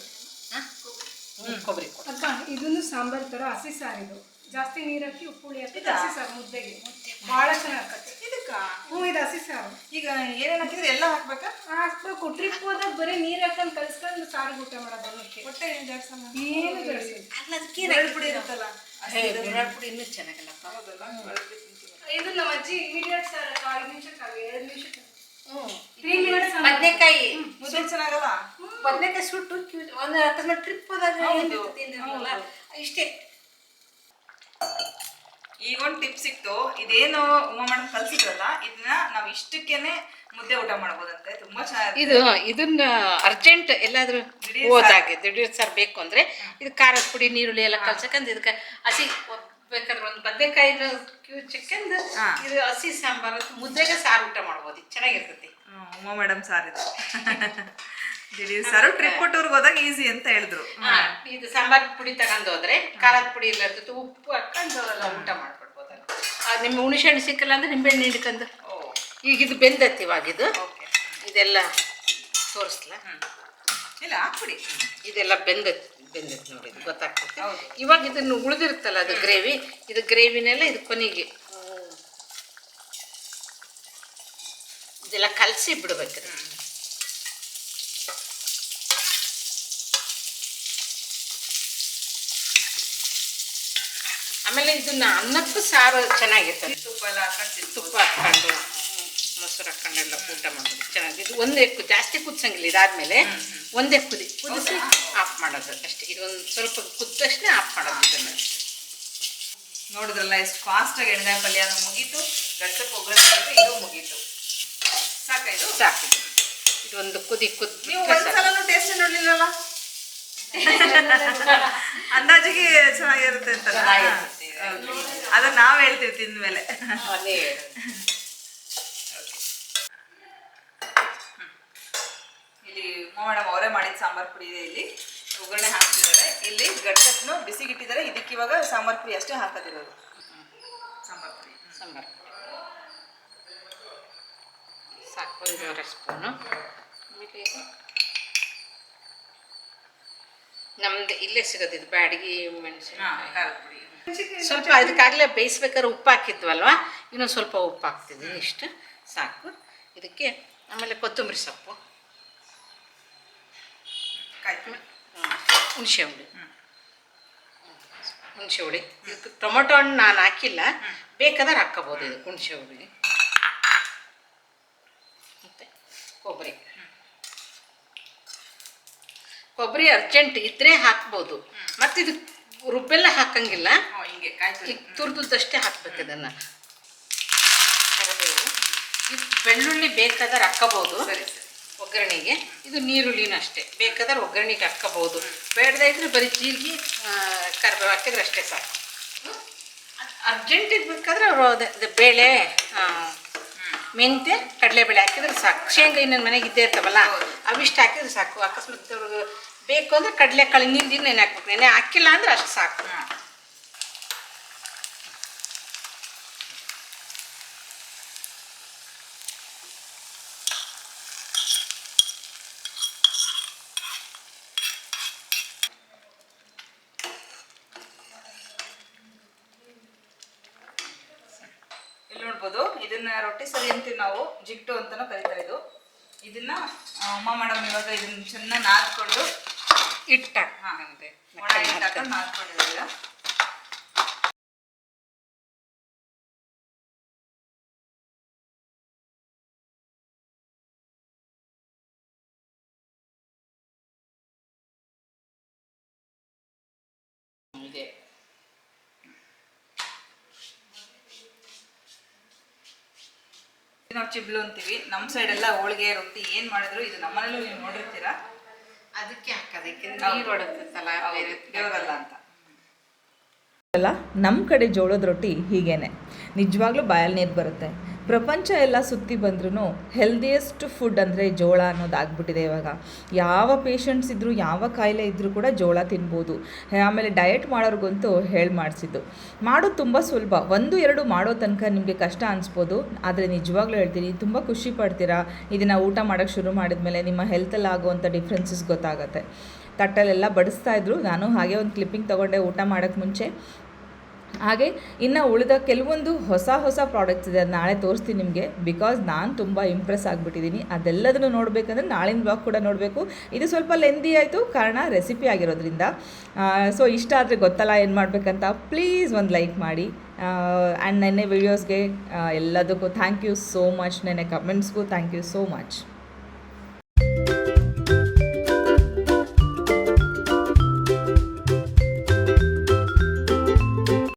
ಕೊಬ್ಬರಿ ಇದನ್ನು ಸಾಂಬಾರ್ ಥರ ಹಸಿ ಸಾರು ಇದು ಜಾಸ್ತಿ ನೀರು ಹಾಕಿ ಉಪ್ಪು ಹುಳಿ ಹಾಕಿ ಹಸಿ ಸಾರು ಮುದ್ದೆಗೆ. ಭಾಳ ಚೆನ್ನಾಗಿ ಇದಕ್ಕ? ಹ್ಞೂ ಇದು ಹಸಿ ಸಾರು. ಈಗ ಏನೇನು ಹಾಕಿದ್ರೆ? ಎಲ್ಲ ಹಾಕ್ಬೇಕಾ? ಹಾಕ್ಬೇಕು. ಟ್ರಿಪ್ ಹೋದಾಗ ಬರೀ ನೀರು ಹಾಕೊಂಡು ಕಲ್ಸ್ಕೊಂಡು ಸಾರು ಊಟ ಮಾಡೋದು ಅನ್ನಕ್ಕೆ ಹೊಟ್ಟೆ ಏನು ಜಾಡ್ಸಲ್ಲ ಏನು ಜಾಸ್ತಿ ಅಲ್ಲ ಅದಕ್ಕೆ ಬೆಳ್ಳುಳ್ಳಿ ಪುಡಿ ಇರುತ್ತಲ್ಲ? ಬೆಳ್ಳುಳ್ಳಿ ಪುಡಿ ಇನ್ನೂ ಚೆನ್ನಾಗಲ್ಲಪ್ಪ. ಹೌದಲ್ಲ? ಇದು ನಮ್ಮ ಅಜ್ಜಿ ಇಮಿಡಿಯೇಟ್ ಸರ್ ಐದು ನಿಮಿಷಕ್ಕೆ ಆಗಿ ಎರಡು ನಿಮಿಷಕ್ಕೆ. ಹ್ಞೂ. Minutes ಅಂದ್ರೆ- ಬದನೆಕಾಯಿ. ಮುದ್ದೆ ಚೆನ್ನಾಗಲ್ಲ? ಬದನೆಕಾಯಿ ಸುಟ್ಟು ಕ್ಯೂ- ಒಂದು ಅಕಸ್ಮಾತ್ ಟ್ರಿಪ್ ಹೋದಾಗ ಹೌದು, ಇಷ್ಟೇ. ಈಗ ಒಂದು ಟಿಪ್ ಸಿಕ್ತು. ಇದೇನು ಉಮಾ ಮೇಡಮ್ ಕಲ್ಸಿದ್ರಲ್ಲ ಇದನ್ನ ನಾವ್ ಇಷ್ಟಕ್ಕೇನೆ ಮುದ್ದೆ ಊಟ ಮಾಡ್ಬೋದಂತೆ. ತುಂಬಾ ಚೆನ್ನಾಗಿ ಇದು ಇದನ್ನ ಅರ್ಜೆಂಟ್ ಎಲ್ಲಾದ್ರೂ ಹೋದಾಗೆ ದಿಢೀರ್ ಸಾರ್ ಬೇಕು ಅಂದ್ರೆ ಇದು ಖಾರದ ಪುಡಿ ನೀರುಳ್ಳಿ ಎಲ್ಲ ಕಲ್ಸಕಂದ್ ಇದಕ್ಕೆ ಹಸಿ ಬೇಕಾದ್ರೆ ಒಂದು ಬದನೆಕಾಯಿ ಕ್ಯೂ ಚಿಕ್ಕಂದು ಇದು ಹಸಿ ಸಾಂಬಾರು ಮುದ್ದೆಗೆ ಸಾರು ಊಟ ಮಾಡ್ಬೋದು. ಚೆನ್ನಾಗಿರ್ತತಿ ಚೆನ್ನಾಗಿರ್ತೈತಿ. ಹ್ಮ್, ಉಮಾ ಮೇಡಮ್ ಸಾರ್ ಇದು. [laughs] ದಿಢೀರ್ ಸಾರು ಟ್ರಿಪ್ ಟೂರ್ಗೆ ಹೋದಾಗ ಈಸಿ ಅಂತ ಹೇಳಿದ್ರು. ಹಾ, ಇದು ಸಾಂಬಾರ್ ಪುಡಿ ತಗೊಂಡು ಹೋದ್ರೆ ಖಾರದ ಪುಡಿ ಇಲ್ಲ ಇರ್ತದೆ ಉಪ್ಪು ಹಾಕೊಂಡು ಎಲ್ಲ ಊಟ ಮಾಡ್ಕೊಡ್ಬೋದಲ್ಲ. ಆ, ನಿಮ್ಮ ಹುಣಸೆ ಹಣ್ಣು ಸಿಕ್ಕಲ್ಲ ಅಂದ್ರೆ ನಿಂಬೆಹಣ್ಣು ಹಿಡ್ಕೊಂಡು ಓ. ಈಗ ಇದು ಬೆಂದತ್ತಿ ಇವಾಗ ಇದು ಓಕೆ ಇದೆಲ್ಲ ತೋರಿಸ್ಲಾ. ಇಲ್ಲ ಹಾಕ್ಬಿಡಿ. ಇದೆಲ್ಲ ಬೆಂದತ್ತಿ ಬೆಂದತ್ತಿ ನೋಡಿ ಇದು ಹೌದು. ಇವಾಗ ಇದನ್ನು ಉಳಿದಿರುತ್ತಲ್ಲ ಅದು ಗ್ರೇವಿ ಇದು ಗ್ರೇವಿನೆಲ್ಲ ಇದು ಕೊನೆಗೆ. ಇದೆಲ್ಲ ಕಲಸಿ ಬಿಡ್ಬೇಕು ಆಮೇಲೆ ಇದನ್ನ ಅನ್ನಕ್ಕೂ ಸಾರು ಚೆನ್ನಾಗಿರ್ತದೆ. ತುಪ್ಪ ಎಲ್ಲ ಹಾಕೊಂಡು. ತುಪ್ಪ ಹಾಕೊಂಡು ಮೊಸರು ಹಾಕೊಂಡೆಲ್ಲ ಊಟ ಮಾಡೋದು ಚೆನ್ನಾಗಿ ಇದು ಒಂದೇ ಕು ಜಾಸ್ತಿ ಕುದಿಸಂಗಿಲ್ಲ ಇದಾದ್ಮೇಲೆ ಒಂದೇ ಕುದಿ ಕುದಿಸಿ ಆಫ್ ಮಾಡೋದು ಅಷ್ಟೇ. ಇದೊಂದು ಸ್ವಲ್ಪ ಕುದ್ದಷ್ಟೇ ಆಫ್ ಮಾಡೋದು ಇದನ್ನು. ನೋಡಿದ್ರಲ್ಲ ಎಷ್ಟು ಫಾಸ್ಟ್ ಆಗಿ ಎಣ್ಗಾಯಿ ಪಲ್ಯ ಮುಗೀತು. ಗಟ್ಟಕ್ಕೆ ಒಗ್ಗರಣೆ ಇದು ಮುಗೀತು. ಸಾಕಾಯ್ತು ಸಾಕು. ಇದೊಂದು ಕುದಿ ಕುದ್ದು ನೀವು ಒಂದ್ಸಲನೂ ಟೇಸ್ಟ್ ನೋಡ್ಲಿಲ್ಲಲ್ಲ? [laughs] ಅಂದಾಜಿಗೆ ಚೆನ್ನಾಗಿರುತ್ತೆ ಅಂತ ಚೆನ್ನಾಗಿರುತ್ತೆ. ನಾವು ಹೇಳ್ತೀವಿ ತಿಂದ್ಮೇಲೆ. ಅದೇ ಇಲ್ಲಿ ಮೇಡಮ್ ಅವರೇ ಮಾಡಿದ ಸಾಂಬಾರ್ ಪುಡಿ ಇದೆ ಇಲ್ಲಿ. ಒಗ್ಗರಣೆ ಹಾಕ್ತಿದ್ದಾರೆ. ಇಲ್ಲಿ ಗಟ್ಟಕ್ನು ಬಿಸಿಗಿಟ್ಟಿದ್ದಾರೆ. ಇದಕ್ಕೆ ಇವಾಗ ಸಾಂಬಾರ್ ಪುಡಿ ಅಷ್ಟೇ ಹಾಕೋದಿರೋದು. ಸಾಂಬಾರ್ ಪುಡಿ. ಸಾಂಬಾರ್ ಸಾಕು ಒಂದೂವರೆ ಸ್ಪೂನು. ನಮ್ದು ಇಲ್ಲೇ ಸಿಗೋದು ಇದು ಬ್ಯಾಡಗಿ ಮೆಣಸಿನ ಖಾರದ ಪುಡಿ ಸ್ವಲ್ಪ ಅದಕ್ಕಾಗಲೇ ಬೇಯಿಸ್ಬೇಕಾದ್ರೆ ಉಪ್ಪು ಹಾಕಿದ್ವಲ್ವ? ಇನ್ನೊಂದು ಸ್ವಲ್ಪ ಉಪ್ಪು ಹಾಕ್ತಿದ್ದೀನಿ ಇಷ್ಟು ಸಾಕು. ಇದಕ್ಕೆ ಆಮೇಲೆ ಕೊತ್ತಂಬರಿ ಸೊಪ್ಪು. ಹುಣಸೆ ಹುಳಿ. ಹುಣಸೆ ಹುಳಿ. ಇದಕ್ಕೆ ಟೊಮೊಟೊ ಹಣ್ಣು ನಾನು ಹಾಕಿಲ್ಲ. ಬೇಕಾದ್ರೆ ಹಾಕ್ಕೋಬೋದು ಇದು ಹುಣಸೆ ಹುಳಿ. ಮತ್ತು ಕೊಬ್ಬರಿ. ಕೊಬ್ಬರಿ ಅರ್ಜೆಂಟ್ ಇದ್ರೆ ಹಾಕ್ಬೋದು. ಮತ್ತು ಇದು ರುಬ್ಬೆಲ್ಲ ಹಾಕಂಗಿಲ್ಲ. ಹಿಂಗೆ ಕಾಯಿ ತುರಿದಷ್ಟೇ ಹಾಕ್ಬೇಕು ಇದನ್ನು. ಕರಿಬೇವು ಇದು ಬೆಳ್ಳುಳ್ಳಿ ಬೇಕಾದ್ರೆ ಹಾಕ್ಕೋಬೋದು ಸರಿ ಒಗ್ಗರಣೆಗೆ. ಇದು ನೀರುಳ್ಳಿನೂ ಅಷ್ಟೇ ಬೇಕಾದ್ರೆ ಒಗ್ಗರಣೆಗೆ ಹಾಕ್ಕೋಬೋದು ಬೇಡದೇ ಇದ್ರೆ ಬರೀ ಜೀರಿಗೆ ಕರ್ಬೇವು ಹಾಕಿದ್ರೆ ಅಷ್ಟೇ ಸಾಕು. ಅರ್ಜೆಂಟ್ ಬೇಕಾದ್ರೆ ಅವರು ಬೇಳೆ ಮೆಂತ್ಯ ಕಡಲೆಬೇಳೆ ಹಾಕಿದ್ರೆ ಸಾಕು. ಶೇಂಗಾ ಇನ್ನೊಂದು ಮನೆಗೆ ಇದ್ದೇ ಇರ್ತಾವಲ್ಲ ಅವಿಷ್ಟು ಹಾಕಿದ್ರೆ ಸಾಕು. ಅಕಸ್ಮಾತ್ ಅವ್ರಿಗೆ ಬೇಕು ಅಂದರೆ ಕಡಲೆಕಾಳು ಹಿಂದಿನ ದಿನ ನೆನೆ ಹಾಕ್ಬೇಕು. ನೆನೆ ಹಾಕಿಲ್ಲ ಅಂದ್ರೆ ಅಷ್ಟು ಸಾಕು ಹಾಂ ಇಲ್ಲಿ ನೋಡ್ಬೋದು ಇದನ್ನ ರೊಟ್ಟಿ ಸರಿ ಅಂತೀವಿ ನಾವು ಜಿಗ್ಟು ಅಂತಾನೂ ಕರೀತಾರೆ ಇದು ಇದನ್ನ ಆ, ಅಮ್ಮ ಮೇಡಮ್ ಇವಾಗ ಇದನ್ನ ಚೆನ್ನಾಗಿ ನಾದ್ಕೊಂಡು ಇಟ್ಟ ಹಾ ಒಣ ಹಿಟ್ಟು ನಾವು ಚಿಬ್ಲು ಅಂತೀವಿ. ನಮ್ಮ ಸೈಡ್ ಎಲ್ಲ ಹೋಳಿಗೆ ರೊಟ್ಟಿ ಏನ್ ಮಾಡಿದ್ರು ಇದು ನಮ್ಮನೇಲೂ ನೀವು ನೋಡಿರ್ತೀರಾ? ಅದಕ್ಕೆ ಅಂತ. ಅಲ್ಲ ನಮ್ಮ ಕಡೆ ಜೋಳದ ರೊಟ್ಟಿ ಹೀಗೇನೆ. ನಿಜವಾಗ್ಲೂ ಬಾಯಲ್ಲಿ ನೀರು ಬರುತ್ತೆ. ಪ್ರಪಂಚ ಎಲ್ಲ ಸುತ್ತಿ ಬಂದ್ರೂ ಹೆಲ್ದಿಯೆಸ್ಟ್ ಫುಡ್ ಅಂದರೆ ಜೋಳ ಅನ್ನೋದು ಆಗ್ಬಿಟ್ಟಿದೆ ಇವಾಗ. ಯಾವ ಪೇಷಂಟ್ಸ್ ಇದ್ದರೂ ಯಾವ ಕಾಯಿಲೆ ಇದ್ದರೂ ಕೂಡ ಜೋಳ ತಿನ್ಬೋದು. ಆಮೇಲೆ ಡಯಟ್ ಮಾಡೋರ್ಗಂತೂ ಹೇಳಿ ಮಾಡಿಸಿದ್ದು. ಮಾಡೋದು ತುಂಬ ಸುಲಭ. ಒಂದು, ಎರಡು ಮಾಡೋ ತನಕ ನಿಮಗೆ ಕಷ್ಟ ಅನಿಸ್ಬೋದು. ಆದರೆ ನಿಜವಾಗ್ಲೂ ಹೇಳ್ತೀನಿ, ತುಂಬ ಖುಷಿ ಪಡ್ತೀರಾ? ಇದನ್ನು ಊಟ ಮಾಡೋಕ್ಕೆ ಶುರು ಮಾಡಿದ್ಮೇಲೆ ನಿಮ್ಮ ಹೆಲ್ತಲ್ಲಿ ಆಗುವಂಥ ಡಿಫ್ರೆನ್ಸಸ್ ಗೊತ್ತಾಗುತ್ತೆ. ತಟ್ಟಲೆಲ್ಲ ಬಡಿಸ್ತಾ ಇದ್ರು. ನಾನು ಹಾಗೆ ಒಂದು ಕ್ಲಿಪ್ಪಿಂಗ್ ತೊಗೊಂಡೆ ಊಟ ಮಾಡೋಕ್ಕೆ ಮುಂಚೆ. ಹಾಗೆ ಇನ್ನು ಉಳಿದ ಕೆಲವೊಂದು ಹೊಸ ಹೊಸ ಪ್ರಾಡಕ್ಟ್ಸ್ ಇದೆ, ಅದು ನಾಳೆ ತೋರಿಸ್ತೀನಿ ನಿಮಗೆ. ಬಿಕಾಸ್ ನಾನು ತುಂಬ ಇಂಪ್ರೆಸ್ ಆಗಿಬಿಟ್ಟಿದ್ದೀನಿ ಅದೆಲ್ಲದನ್ನು ನೋಡಬೇಕಂದ್ರೆ ನಾಳಿನ ಬ್ಲಾಗ್ ಕೂಡ ನೋಡಬೇಕು. ಇದು ಸ್ವಲ್ಪ ಲೆಂದಿ ಆಯಿತು, ಕಾರಣ ರೆಸಿಪಿ ಆಗಿರೋದ್ರಿಂದ. ಸೊ ಇಷ್ಟ ಆದರೆ ಗೊತ್ತಲ್ಲ ಏನು ಮಾಡಬೇಕಂತ ಪ್ಲೀಸ್ ಒಂದು ಲೈಕ್ ಮಾಡಿ. ಆ್ಯಂಡ್ ನೆನ್ನೆ ವೀಡಿಯೋಸ್ಗೆ ಎಲ್ಲದಕ್ಕೂ ಥ್ಯಾಂಕ್ ಯು ಸೋ ಮಚ್ ನೆನ್ನೆ ಕಮೆಂಟ್ಸ್ಗೂ ಥ್ಯಾಂಕ್ ಯು ಸೋ ಮಚ್